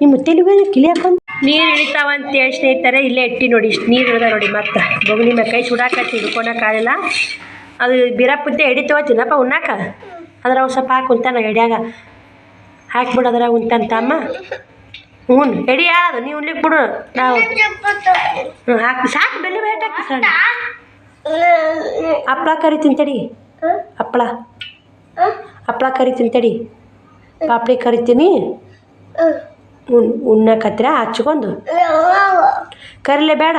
ನಿಮ್ಮ ಮುತ್ತಲಿಗೆ ಕಿಲಿ ಹಾಕೊಂಡು ನೀರು ಇಳಿತಾವ ಅಂತೇಳಿ ಸ್ನೇಹಿತರೆ ಇಲ್ಲೇ ಇಟ್ಟಿ ನೋಡಿ ಇಷ್ಟು ನೀರು ಇಳಿದ ನೋಡಿ ಮತ್ತೆ. ಬೊಗಲಿ ಮೇಲೆ ಕೈ ಸುಡಾಕತ್ತಿ ಹಿಡ್ಕೊಳಕ್ಕಾಗಲ್ಲ ಅದು ಬೀರಪ್ಪದ್ದೆ ಎಡಿ ತಿನ್ನಪ್ಪ ಉಣ್ಣಾಕ. ಅಂದ್ರೆ ಅವು ಸ್ವಲ್ಪ ಹಾಕಿ ಉಂತಾನ ಎಡ್ಯಾಗ. ಹಾಕ್ಬಿಡು ಉಂತಂತಮ್ಮ ಹ್ಞೂ ಎಡಿ ಹೇಳದು ನೀವು ಉಣ್ಲಿಕ್ಕೆ ಬಿಡು. ನಾವು ಹ್ಞೂ ಹಾಕಿ ಸಾಕು ಬೆಲೆ ಬೇಟ ಹಾಕಿ ಹಪ್ಳ ಕರಿ ತಿಂತಡಿ. ಹಪ್ಳ. ಹಪ್ಳ ಕರಿ ತಿಂತಡಿ. ಪಾಪಡಿ ಕರಿತೀನಿ ಉಣ್ ಉಣ್ಣಕತ್ರ ಹಚ್ಕೊಂಡು. ಕರಿಲೆ ಬೇಡ.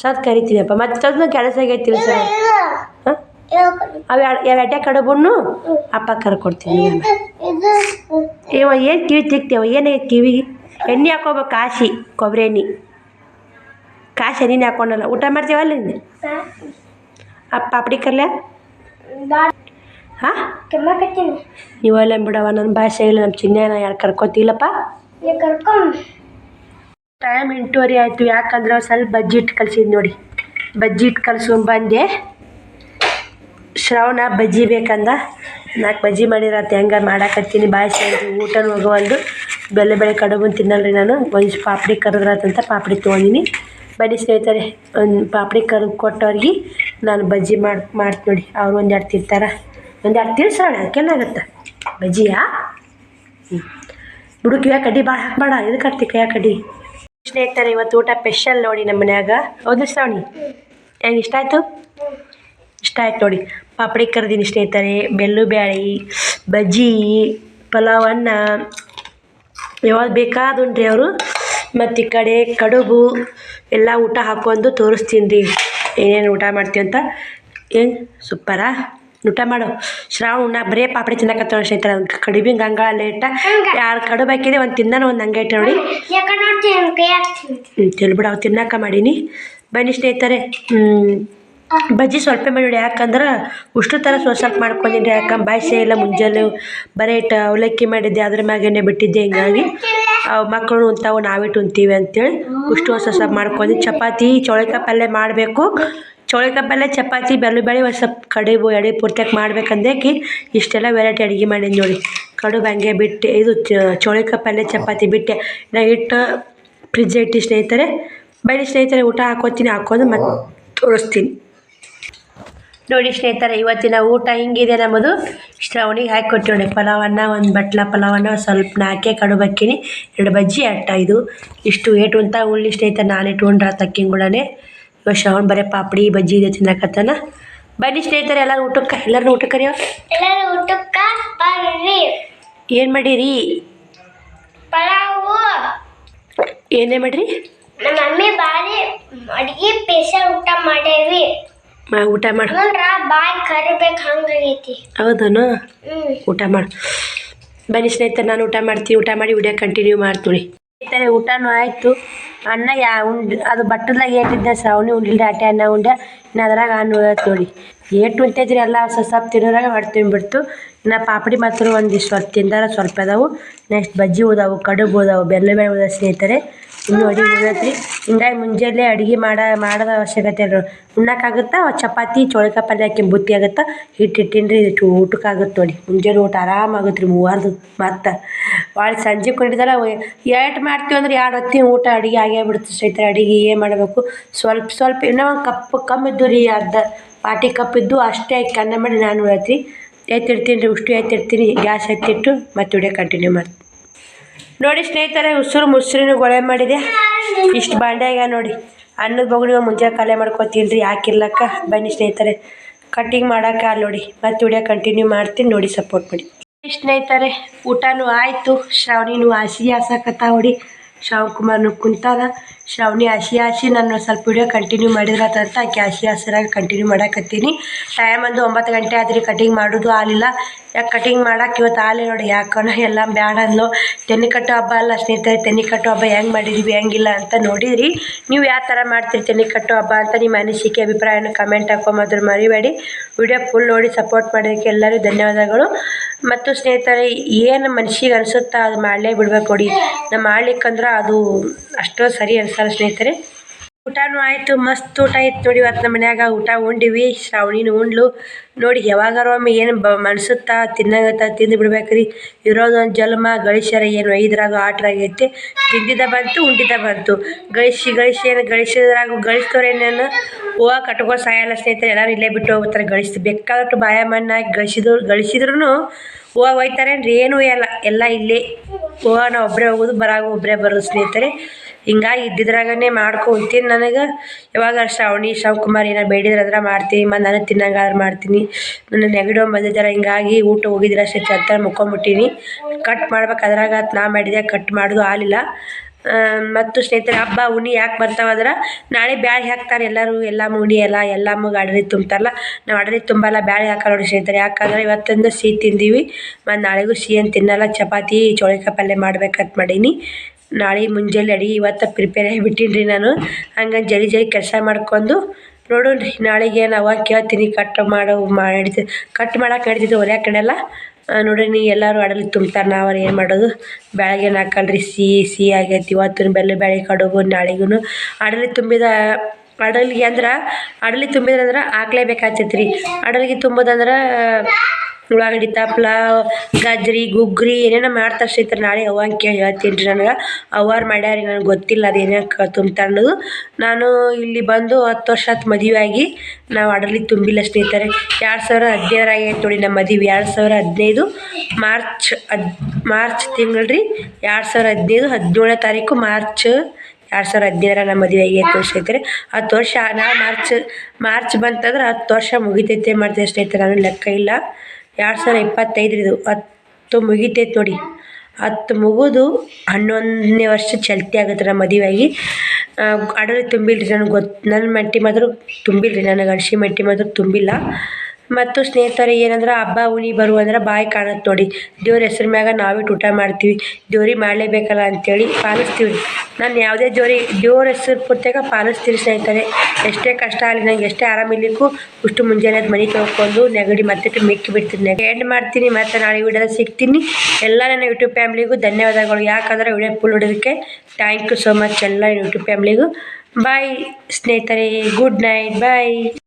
ಸತ್ ಕರಿತೀನಪ್ಪ ಮತ್ತೆ ಕೆಲಸ ಆಗೈತಿ ಸರ್. ಹಾಂ? ಅವು ಎರಡು ಎಡ್ಡೆ ಕಡುಬನ್ನು ಅಪ್ಪ ಕರ್ಕೊಡ್ತೀನಿ ಇವ ಏನು ಕಿವಿ ತಿಕ್ತೇವ ಏನಾಗೈತೆ ಕಿವಿ? ಎಣ್ಣೆ ಹಾಕೋಬೇಕು, ಕಾಶಿ, ಕೊಬ್ಬರಿ ಎಣ್ಣೆ. ಕಾಶಿ ಎಣ್ಣೆ ಹಾಕೊಂಡಲ್ಲ. ಊಟ ಮಾಡ್ತೀವಲ್ಲ ಅಪ್ಪ ಅಪ್ಪಡಿ ಕರ್ಲೆ? ಹಾಂ? ನೀವೆಲ್ಲ ಬಿಡವ ನನ್ನ ಭಾಷೆ ಇಲ್ಲ ನಮ್ಮ ಚಿನ್ನ ಯಾರು ಕರ್ಕೊತಿಲ್ಲಪ್ಪ? ಟೈಮ್ ಎಂಟೂವರೆ ಆಯಿತು, ಯಾಕಂದ್ರೆ ಸ್ವಲ್ಪ ಬಜ್ಜಿ ಇಟ್ಟು ನೋಡಿ. ಬಜ್ಜಿ ಇಟ್ಟು ಕಲ್ಸ್ಕೊಂಬಂದೆ ಶ್ರವಣ ಬಜ್ಜಿ ಬೇಕಂದ? ನಾಲ್ಕು ಬಜ್ಜಿ ಮಾಡಿರತ್ತೆ ಹೆಂಗೆ ಮಾಡಾಕತ್ತೀನಿ? ಬಾಯಿ ಸೇರಿ ಊಟನೂ ಒಂದು ಬೆಲ್ಲ ಬೆಳೆ ಕಡುಬು ತಿನ್ನಲ್ರಿ ನಾನು. ಒಂದು ಪಾಪಡಿ ಅಂತ ಪಾಪಡಿ ತೊಗೊಂಡಿನಿ. ಬನ್ನಿ ಸ್ನೇಹಿತರೆ, ಒಂದು ಪಾಪಡಿ ಕರೆದು ಕೊಟ್ಟವ್ರಿಗೆ ನಾನು ಬಜ್ಜಿ ಮಾಡಿ ಮಾಡ್ತೀನಿ ನೋಡಿ. ಅವ್ರು ಒಂದು ಎರಡು ತಿಂತಾರೆ. ಒಂದು ಎರಡು ಬಜ್ಜಿಯಾ? ಹ್ಞೂ ಬಿಡು ಕಿವ್ಯಾಗ ಕಡ್ಡಿ ಭಾಳ ಹಾಕ್ಬೇಡ. ಇದಕ್ಕೆ ಹಾಕ್ತಿ ಯಾ ಕಡ್ಡಿ? ಸ್ನೇಹಿತರೆ, ಇವತ್ತು ಊಟ ಸ್ಪೆಷಲ್ ನೋಡಿ ನಮ್ಮ ಮನ್ಯಾಗ. ಹೌದು ಶ್ರಾವಣಿ? ಹೆಂಗೆ ಇಷ್ಟ ಆಯಿತು? ಇಷ್ಟ ಆಯ್ತು ನೋಡಿ. ಪಾಪಡಿ ಕರ್ದೀನಿ ಸ್ನೇಹಿತರೆ ಬೆಲ್ಲು ಬ್ಯಾಳಿ ಬಜ್ಜಿ ಪಲಾವ್ ಅನ್ನ. ಯಾವಾಗ ಬೇಕಾದುಂಡ್ರಿ ಅವರು. ಮತ್ತು ಈ ಕಡೆ ಕಡುಬು ಎಲ್ಲ ಊಟ ಹಾಕೊಂಡು ತೋರಿಸ್ತೀನಿ. ರೀ ಏನೇನು ಊಟ ಮಾಡ್ತೀವಿ ಅಂತ. ಏನು? ಸೂಪರಾ? ಊಟ ಮಾಡು. ಶ್ರಾವಣ ಉಣ್ಣ ಬರೇ ಪಾಪಡಿ ತಿನ್ನಕತ್ತ ಸ್ನೇಹಿತರೆ. ಅದಕ್ಕೆ ಕಡುಬಿಂಗೆ ಹಂಗ. ಲೇಟ ಯಾರು ಕಡುಬು ಹಾಕಿದೆ ಒಂದು ತಿನ್ನೋ ಒಂದು ಹಂಗೆ ಐತೆ ನೋಡಿ. ಹ್ಞೂ ತಿಳ್ಬಿಡ ಅವು ತಿನ್ನಕ ಮಾಡೀನಿ. ಬನ್ನಿ ಸ್ನೇಹಿತರೆ. ಬಜ್ಜಿ ಸ್ವಲ್ಪ ಮಾಡಿ ಯಾಕಂದ್ರೆ ಉಷ್ಟು ಥರ ಸ್ವಲ್ಪ ಸ್ವಲ್ಪ ಮಾಡ್ಕೊಂಡಿದ್ದೆ. ಯಾಕಂದ್ರೆ ಬಾಯ್ಸೆ ಇಲ್ಲ, ಮುಂಜಾನೆ ಬರೀ ಇಟ್ಟು ಅವಲಕ್ಕಿ ಮಾಡಿದ್ದೆ, ಅದ್ರ ಮ್ಯಾಗೇನೆ ಬಿಟ್ಟಿದ್ದೆ. ಹಿಂಗಾಗಿ ಅವು ಮಕ್ಕಳು ಉಂತಾವು ನಾವಿಟ್ಟು ಉಣ್ತೀವಿ ಅಂತೇಳಿ ಉಷ್ಟು ಹೊಸ ಸ್ವಲ್ಪ ಮಾಡ್ಕೊಂಡಿ ಚಪಾತಿ, ಚೌಳಿಕಾಯಿ ಪಲ್ಯ ಮಾಡಬೇಕು. ಚೌಳಿಕಾಯಿ ಪಲ್ಯ, ಚಪಾತಿ ಬೆಲ್ಲ ಬೇಳೆ ಒಂದು ಸ್ವಲ್ಪ ಕಡುಬು, ಎಡೆ ಪೂರ್ತಿಯಾಗಿ ಮಾಡ್ಬೇಕಂದೇಕಿ ಇಷ್ಟೆಲ್ಲ ವೆರೈಟಿ ಅಡುಗೆ ಮಾಡೀನಿ ನೋಡಿ. ಕಡುಬು ಹಂಗೆ ಬಿಟ್ಟೆ, ಇದು ಚೌಳಿಕಾಯಿ ಪಲ್ಯ, ಚಪಾತಿ ಬಿಟ್ಟೆ. ನಾ ಇಟ್ಟು ಫ್ರಿಜ್ ಇಟ್ಟು ಸ್ನೇಹಿತರೆ ಬನ್ನಿ ಸ್ನೇಹಿತರೆ, ಊಟ ಹಾಕೋತೀನಿ, ಹಾಕೊಂಡು ಮತ್ತೆ ತೋರಿಸ್ತೀನಿ ನೋಡಿ ಸ್ನೇಹಿತರೆ ಇವತ್ತಿನ ಊಟ ಹಿಂಗಿದೆ ನಮ್ಮದು? ಶ್ರವಣಿಗೆ ಹಾಕಿ ಕೊಟ್ಟು ನೋಡಿ ಪಲಾವನ್ನ ಒಂದು ಬಟ್ಲ ಪಲಾವನ್ನ ಸ್ವಲ್ಪ ನಾಲ್ಕೇ ಕಡುಬು ಹಾಕೀನಿ ಎರಡು ಬಜ್ಜಿ ಅಟ್ಟ ಇದು ಇಷ್ಟು ಏಟು ಅಂತ ಉಳ್ಳಿ ಸ್ನೇಹಿತರೆ ನಾನು ಇಟ್ಕೊಂಡ್ರ ತಕ್ಕಿನ ಕೂಡನೇ ಇವಾಗ ಶ್ರವಣ್ ಬರೀ ಪಾಪಡಿ ಬಜ್ಜಿ ಇದೆ ತಿನ್ನಕತ್ತಾನ. ಬನ್ನಿ ಸ್ನೇಹಿತರೆ ಎಲ್ಲರೂ ಊಟಕ್ಕೆ ಎಲ್ಲರೂ ಊಟಕ್ಕೆ ಕರಿಯೋ ಎಲ್ಲರೂ ಊಟಕ್ಕ ಬರ್ರಿ. ಏನು ಮಾಡೀರಿ? ಪಲಾವು. ಏನೇ ಮಾಡಿರಿ? ನಮ್ಮ ಮಮ್ಮಿ ಬಾರಿ ಅಡುಗೆ ಊಟ ಮಾಡೇವಿ ಮಾ ಊಟ ಮಾಡು. ಬಾಯ್ ಕರಿಬೇಕು ಹಂಗಾಗೈತಿ ಹೌದನು? ಊಟ ಮಾಡು. ಬನ್ನಿ ಸ್ನೇಹಿತರೆ ನಾನು ಊಟ ಮಾಡ್ತೀನಿ. ಊಟ ಮಾಡಿ ವಿಡಿಯೋ ಕಂಟಿನ್ಯೂ ಮಾಡ್ತೀನಿ. ಸ್ನೇಹಿತರೆ ಊಟನೂ ಆಯಿತು. ಅನ್ನ ಯಾ ಉಂಡ್ ಅದು ಬಟ್ಟದಾಗ ಏಟಿದ್ದೆ ಸೌನಿ ಉಂಡಿಲ್ರಿ ಆಟೆ ಅನ್ನ ಉಂಡೆ ಇನ್ನು ಅದ್ರಾಗ ಅನ್ನ ಉಳತ್ ನೋಡಿ. ಏಟು ಉಂಟೈತ್ರಿ ಎಲ್ಲ ಸೊಸಪ್ ತಿನ್ನೋರಾಗ ಹೊಟ್ಟೆ ತಿಂದ್ಬಿಡ್ತು ಇನ್ನು ಪಾಪಡಿ ಮಾತ್ರ ಒಂದಿಷ್ಟು ಸ್ವಲ್ಪ ತಿಂದಾರ ಸ್ವಲ್ಪ ಅದಾವು. ನೆಕ್ಸ್ಟ್ ಬಜ್ಜಿ ಉದಾವು ಕಡುಬು ಉದಾವು ಬೆಲ್ಲ ಬೇಳೆ ಉದಾವ ಸ್ನೇಹಿತರೆ. ಇನ್ನೂ ಅಡಿಗೆ ಉಳಿದೈತ್ರಿ ಹಿಂಗಾಗಿ ಮುಂಜಾನೆ ಅಡಿಗೆ ಮಾಡ, ಮಾಡೋದ ಅವಶ್ಯಕತೆ ಇಲ್ಲ. ಉಣ್ಣಕ್ಕಾಗುತ್ತಾ ಚಪಾತಿ, ಚೌಳಿಕಾಯಿ ಪಲ್ಯ ಹಾಕಿ ಬುತ್ತಿ ಆಗುತ್ತೆ? ಹಿಟ್ಟು ಇಟ್ಟಿನ್ರಿ ರೀ ಊಟಕ್ಕೆ ಆಗುತ್ತೆ ನೋಡಿ. ಮುಂಜಾನೆ ಊಟ ಆರಾಮಾಗುತ್ತೆ ರೀ ಮೂವಾರ್ದು. ಮತ್ತು ಭಾಳ ಸಂಜೆ ಕುಡಿದಲ್ಲ ಎಷ್ಟು ಮಾಡ್ತೀವಿ ಅಂದ್ರೆ ಎರಡು ಹೊತ್ತಿನ ಊಟ ಅಡಿಗೆ ಆಗೇ ಬಿಡುತ್ತೆ ಸ್ನೇಹಿತರೆ. ಅಡುಗೆ ಏನು ಮಾಡಬೇಕು? ಸ್ವಲ್ಪ ಸ್ವಲ್ಪ, ಇನ್ನೂ ಒಂದು ಕಪ್ ಕಮ್ಮಿದ್ದು ರೀ, ಅರ್ಧ ಪಾಟಿ ಕಪ್ ಇದ್ದು ಅಷ್ಟೇ ಕನ್ನ ಮಾಡಿ ನಾನು ಹೇಳ್ತೀನಿ ಎತ್ತಿಡ್ತೀನಿ ರೀ, ಉಷ್ಟು ಎತ್ತಿಡ್ತೀನಿ. ಗ್ಯಾಸ್ ಎತ್ತಿಟ್ಟು ಮತ್ತೆ ವಿಡಿಯೋ ಕಂಟಿನ್ಯೂ ಮಾಡ್ತೀನಿ. ನೋಡಿ ಸ್ನೇಹಿತರೆ, ಉಸಿರು ಮುಸ್ರಿನ ಗೊಳೆ ಮಾಡಿದೆ. ಇಷ್ಟು ಬಾಂಡ್ಯಾಗ ನೋಡಿ. ಅನ್ನದ ಬಗ್ಗೆ ಮುಂಜಾನೆ ಕಲೆ ಮಾಡ್ಕೊತೀನಿ ರೀ ಹಾಕಿರ್ಲಕ್ಕ. ಬನ್ನಿ ಸ್ನೇಹಿತರೆ ಕಟ್ಟಿಂಗ್ ಮಾಡೋಕೆ ನೋಡಿ. ಮತ್ತೆ ವಿಡಿಯೋ ಕಂಟಿನ್ಯೂ ಮಾಡ್ತೀನಿ, ನೋಡಿ ಸಪೋರ್ಟ್ ಮಾಡಿ. ಸ್ನೇಹಿತರೆ, ಊಟನೂ ಆಯಿತು, ಶ್ರಾವಣಿನೂ ಹಸಿ ಹಾಸಕತ್ತ ಹೊಡಿ ಶಿವಕುಮಾರ್ನು ಕುಂತಾನ. ಶ್ರಾವಣಿ ಹಸಿ ಹಸಿ ನಾನು ಸ್ವಲ್ಪ ವಿಡಿಯೋ ಕಂಟಿನ್ಯೂ ಮಾಡಿದ್ರತ್ತ ಅಂತ ಆಕೆ ಹಸಿ ಹಸಿರಾಗಿ ಕಂಟಿನ್ಯೂ ಮಾಡಕತ್ತೀನಿ. ಟೈಮ್ ಒಂದು ಒಂಬತ್ತು ಗಂಟೆ ಆದ್ರೆ ಕಟಿಂಗ್ ಮಾಡೋದು ಆಗಲಿಲ್ಲ. ಯಾಕೆ ಕಟಿಂಗ್ ಮಾಡಕ್ಕೆ ಇವತ್ತು ಆಗಲಿ ನೋಡಿ, ಯಾಕೋನ ಎಲ್ಲ ಬ್ಯಾಡ ಅಂದ್ಲು. ತೆನಿ ಕಟ್ಟು ಹಬ್ಬ ಅಲ್ಲ ಸ್ನೇಹಿತರೆ, ತೆನಿ ಕಟ್ಟು ಹಬ್ಬ ಹೆಂಗೆ ಮಾಡಿದ್ವಿ, ಹೆಂಗಿಲ್ಲ ಅಂತ ನೋಡಿದ್ರಿ. ನೀವು ಯಾವ ಥರ ಮಾಡ್ತೀರಿ ತೆನಿ ಕಟ್ಟು ಹಬ್ಬ ಅಂತ ನಿಮ್ಮ ಅನಿಸಿಕೆ, ಅಭಿಪ್ರಾಯನ ಕಮೆಂಟ್ ಹಾಕೊಂಬಂದ್ರೆ ಮರಿಬೇಡಿ. ವಿಡಿಯೋ ಫುಲ್ ನೋಡಿ ಸಪೋರ್ಟ್ ಮಾಡೋದಕ್ಕೆ ಎಲ್ಲರಿಗೂ ಧನ್ಯವಾದಗಳು. ಮತ್ತು ಸ್ನೇಹಿತರೆ, ಏನು ಮನ್ಸಿಗೆ ಅನಿಸುತ್ತಾ ಅದು ಮಾಡಲೇ ಬಿಡ್ಬೇಕು ನೋಡಿ. ನಮ್ಮ ಮಾಡ್ಲಿಕ್ಕಂದ್ರೆ ಅದು ಅಷ್ಟೋ ಸರಿ ಅನ್ಸಲ್ಲ ಸ್ನೇಹಿತರೆ. ಊಟನೂ ಆಯಿತು, ಮಸ್ತ್ ಊಟ ಆಯ್ತು ನೋಡಿ ಇವತ್ತು ನಮ್ಮ ಮನ್ಯಾಗ. ಊಟ ಉಂಡಿವಿ, ಶ್ರಾವಣಿನ ಉಂಡ್ಲು. ನೋಡಿ ಯಾವಾಗಾರು ಒಮ್ಮೆ ಏನು ಬ ಮನ್ಸುತ್ತಾ ತಿನ್ನಂಗತ್ತ ತಿಂದು ಬಿಡ್ಬೇಕ್ರಿ. ಇರೋದೊಂದು ಜಲ್ಮ ಗಳಿಸ್ಯಾರ ಏನು ಐದ್ರಾಗ ಆಟ್ರಾಗೈತಿ ತಿಂದಿದ್ದ ಬಂತು ಉಂಡಿದ್ದ ಬಂತು. ಗಳಿಸಿ ಗಳಿಸಿ ಏನು ಗಳಿಸಿದ್ರಾಗ ಗಳಿಸ್ತವ್ರೇನೇನು ಹೂವು ಕಟ್ಕೊಂಡು ಸಾಯಲ್ಲ ಸ್ನೇಹಿತರೆ, ಎಲ್ಲರೂ ಇಲ್ಲೇ ಬಿಟ್ಟು ಹೋಗ್ತಾರೆ ಗಳಿಸ್ತು ಬೇಕಾದಷ್ಟು ಬಾಯ ಮಣ್ಣಾಗಿ ಗಳಿಸಿದ್ರು ಗಳಿಸಿದ್ರು ಹೂವು ಒಯ್ತಾರೇನ್ರಿ? ಏನೂ ಎಲ್ಲ ಎಲ್ಲ ಇಲ್ಲೇ. ನಾವು ಒಬ್ಬರೇ ಹೋಗೋದು, ಬರಾಗ ಒಬ್ಬರೇ ಬರೋದು ಸ್ನೇಹಿತರೆ. ಹಿಂಗಾಗಿ ಇದ್ದಿದ್ರಾಗನೇ ಮಾಡ್ಕೊ ನನಗೆ. ಯಾವಾಗ ಶ್ರಾವಣಿ ಶಿವಕುಮಾರ್ ಏನೋ ಬೇಡಿದ್ರೆ ಅದ್ರ ಮಾಡ್ತೀನಿ. ಮತ್ತು ನನಗೆ ತಿನ್ನಂಗಾದ್ರೆ ಮಾಡ್ತೀನಿ. ನನ್ನ ನೆಗಡಿ ಬಂದಿದ್ದಾರೆ, ಹಿಂಗಾಗಿ ಊಟ ಹೋಗಿದ್ರೆ ಅಷ್ಟೇ ಚತ್ತ ಮುಕ್ಕೊಂಬಿಟ್ಟೀನಿ. ಕಟ್ ಮಾಡ್ಬೇಕು, ಅದ್ರಾಗ ನಾ ಮಾಡಿದೆ ಕಟ್ ಮಾಡೋದು ಆಗಲಿಲ್ಲ. ಮತ್ತು ಸ್ನೇಹಿತರೆ, ಹಬ್ಬ ಉಣಿ ಯಾಕೆ ಬರ್ತಾವಂದ್ರೆ ನಾಳೆ ಬ್ಯಾಳೆ ಹಾಕ್ತಾರೆ ಎಲ್ಲರೂ, ಎಲ್ಲ ಉಣಿ ಎಲ್ಲ ಎಲ್ಲಮ್ಮಗೆ ಅಡರಿ ತುಂಬ್ತಾರಲ್ಲ, ನಾವು ಅಡರಿ ತುಂಬಲ್ಲ, ಬ್ಯಾಳೆ ಹಾಕಲ್ಲ ನೋಡಿ ಸ್ನೇಹಿತರೆ. ಯಾಕಂದ್ರೆ ಇವತ್ತಿಂದ ಸಿಹಿ ತಿಂದೀವಿ, ಮತ್ತು ನಾಳೆಗೂ ಸಿಹಿ ಏನು ತಿನ್ನಲ್ಲ, ಚಪಾತಿ, ಚೋಳಿಕಾಯಿ ಪಲ್ಯ ಮಾಡ್ಬೇಕಂತ ಮಾಡೀನಿ. ನಾಳೆ ಮುಂಜಾನೆ ಅಡಿಗೆ ಇವತ್ತು ಪ್ರಿಪೇರ್ ಆಗಿಬಿಟ್ಟೀನಿ ರೀ ನಾನು. ಹಂಗಾಗಿ ಜರಿ ಜರಿ ಕೆಲಸ ಮಾಡ್ಕೊಂಡು ನೋಡೋಣ ರೀ ನಾಳೆಗೆ ನಾವು ಕೇಳ್ತೀನಿ ಕಟ್ ಮಾಡೋ ಮಾಡಿ ಕಟ್ ಮಾಡಕ್ಕೆ ನಡೀತೈತೆ ಹೊಲ್ಯಾಕ ನಡೆಯಲ್ಲ ನೋಡ್ರಿ, ನೀ ಎಲ್ಲರೂ ಅಡಲಿ ತುಂಬ್ತಾರೆ, ನಾವು ಏನು ಮಾಡೋದು? ಬೆಳಗ್ಗೆ ಏನು ಹಾಕಲ್ರಿ ಸಿಹಿ ಸಿಹಿ ಆಗೈತಿ. ಇವತ್ತಿನ ಬೆಲ್ಲ ಬೆಳೆ ಕಡುಬು ನಾಳೆಗೂ ಅಡಲಿ ತುಂಬಿದ ಅಡಲಿಗೆ ಅಂದ್ರೆ ಅಡಲಿ ತುಂಬಿದ್ರಂದ್ರೆ ಹಾಕ್ಲೇಬೇಕಾಗ್ತೈತೆ ರೀ ಅಡಲಿಗೆ ತುಂಬೋದಂದ್ರೆ ಉಳ್ಳಾಗಡ್ಡಿ ತಪ್ಲ ಗಜ್ರಿ, ಗುಗ್ರಿ, ಏನೇನೋ ಮಾಡ್ತಾರೆ ಸ್ನೇಹಿತರೆ ನಾಳೆ ಅವ್ವನ ಕೇಳಿ ಹೇಳ್ತೀನಿ ರೀ ನನಗೆ. ಅವ್ವಾರು ಮಾಡ್ಯಾರ ನನಗೆ ಗೊತ್ತಿಲ್ಲ, ಅದು ಕ ತುಂಬ್ತಾರೆ ಅನ್ನೋದು ನಾನು ಇಲ್ಲಿ ಬಂದು ಹತ್ತು ವರ್ಷ ಹತ್ತು ಮದುವೆ ಆಗಿ, ನಾವು ಅಡಲಿ ತುಂಬಿಲ್ಲ ಸ್ನೇಹಿತರೆ. ಎರಡು ಸಾವಿರ ಹದಿನೈದು ಆಗೈತೆ ನೋಡಿ ನಮ್ಮ ಮದುವೆ. ಎರಡು ಸಾವಿರ ಹದಿನೈದು ಮಾರ್ಚ್ ಹದ್, ಮಾರ್ಚ್ ತಿಂಗಳು ರೀ. ಎರಡು ಸಾವಿರ ಹದಿನೈದು, ಹದಿನೇಳನೇ ತಾರೀಕು ಮಾರ್ಚ್, ಎರಡು ಸಾವಿರ ಹದಿನೈದರ ನಮ್ಮ ಮದುವೆ ವರ್ಷ ಸ್ನೇಹಿತರೆ. ಹತ್ತು ವರ್ಷ ನಾ ಮಾರ್ಚ್ ಮಾರ್ಚ್ ಬಂತಂದ್ರೆ ಹತ್ತು ವರ್ಷ ಮುಗಿತೈತೆ ಮಾಡ್ತೇವೆ ಸ್ನೇಹಿತರೆ ನಾನು ಲೆಕ್ಕ ಇಲ್ಲ. ಎರಡು ಸಾವಿರ ಇಪ್ಪತ್ತೈದರದು. ಹತ್ತು ಮುಗಿತೈತೆ ನೋಡಿ. ಹತ್ತು ಮುಗಿದು ಹನ್ನೊಂದನೇ ವರ್ಷ ಚಲ್ತಿ ಆಗುತ್ತೆ ನಮ್ಮ ಮದುವೆ ಅಡಲಿ ತುಂಬಿಲ್ಲ ರೀ ನನಗೆ ಗೊತ್ತು ನನ್ನ ಮೆಂಟಿ ಮಾತ್ರ ತುಂಬಿಲ್ಲ ರೀ ನನಗೆ ಅಡ್ಸಿ ಮೆಂಟಿ ಮಾತ್ರ ತುಂಬಿಲ್ಲ. ಮತ್ತು ಸ್ನೇಹಿತರೆ, ಏನಂದ್ರೆ ಹಬ್ಬ ಹುಣ್ಣಿ ಬರು ಅಂದ್ರೆ ಬಾಯಿ ಕಾಣತ್ತೆ ನೋಡಿ. ದೇವ್ರ ಹೆಸ್ರ ಮ್ಯಾಗ ನಾವಿಟ್ಟು ಊಟ ಮಾಡ್ತೀವಿ. ದೇವ್ರಿಗೆ ಮಾಡಲೇಬೇಕಲ್ಲ ಅಂತೇಳಿ ಪಾಲಿಸ್ತೀವಿ. ನಾನು ಯಾವುದೇ ಜೋರಿ, ದೇವ್ರ ಹೆಸ್ರು ಪೂರ್ತಿಯಾಗ ಪಾಲಿಸ್ತೀನಿ ಸ್ನೇಹಿತರೆ. ಎಷ್ಟೇ ಕಷ್ಟ ಆಗಲಿ ನಂಗೆ ಎಷ್ಟೇ ಆರಾಮಿರ್ಲಿಕ್ಕೂ ಅಷ್ಟು ಮುಂಜಾನೆ ಮನೆ ತೊಳ್ಕೊಂಡು ನೆಗಡಿ ಮತ್ತೆ ಮಿಕ್ಕಿ ಬಿಡ್ತೀನಿ. ಎಂಡ್ ಮಾಡ್ತೀನಿ ಮತ್ತು ನಾಳೆ ವಿಡಿಯೋ ಸಿಗ್ತೀನಿ. ಎಲ್ಲ ನನ್ನ ಯೂಟ್ಯೂಬ್ ಫ್ಯಾಮಿಲಿಗೂ ಧನ್ಯವಾದಗಳು. ಯಾಕಂದ್ರೆ ವಿಡಿಯೋ ಫುಲ್ ಹೊಡೋದಕ್ಕೆ ಥ್ಯಾಂಕ್ ಯು ಸೋ ಮಚ್ ಎಲ್ಲ ಯೂಟ್ಯೂಬ್ ಫ್ಯಾಮ್ಲಿಗೂ. ಬಾಯ್ ಸ್ನೇಹಿತರೆ ಗುಡ್ ನೈಟ್ ಬಾಯ್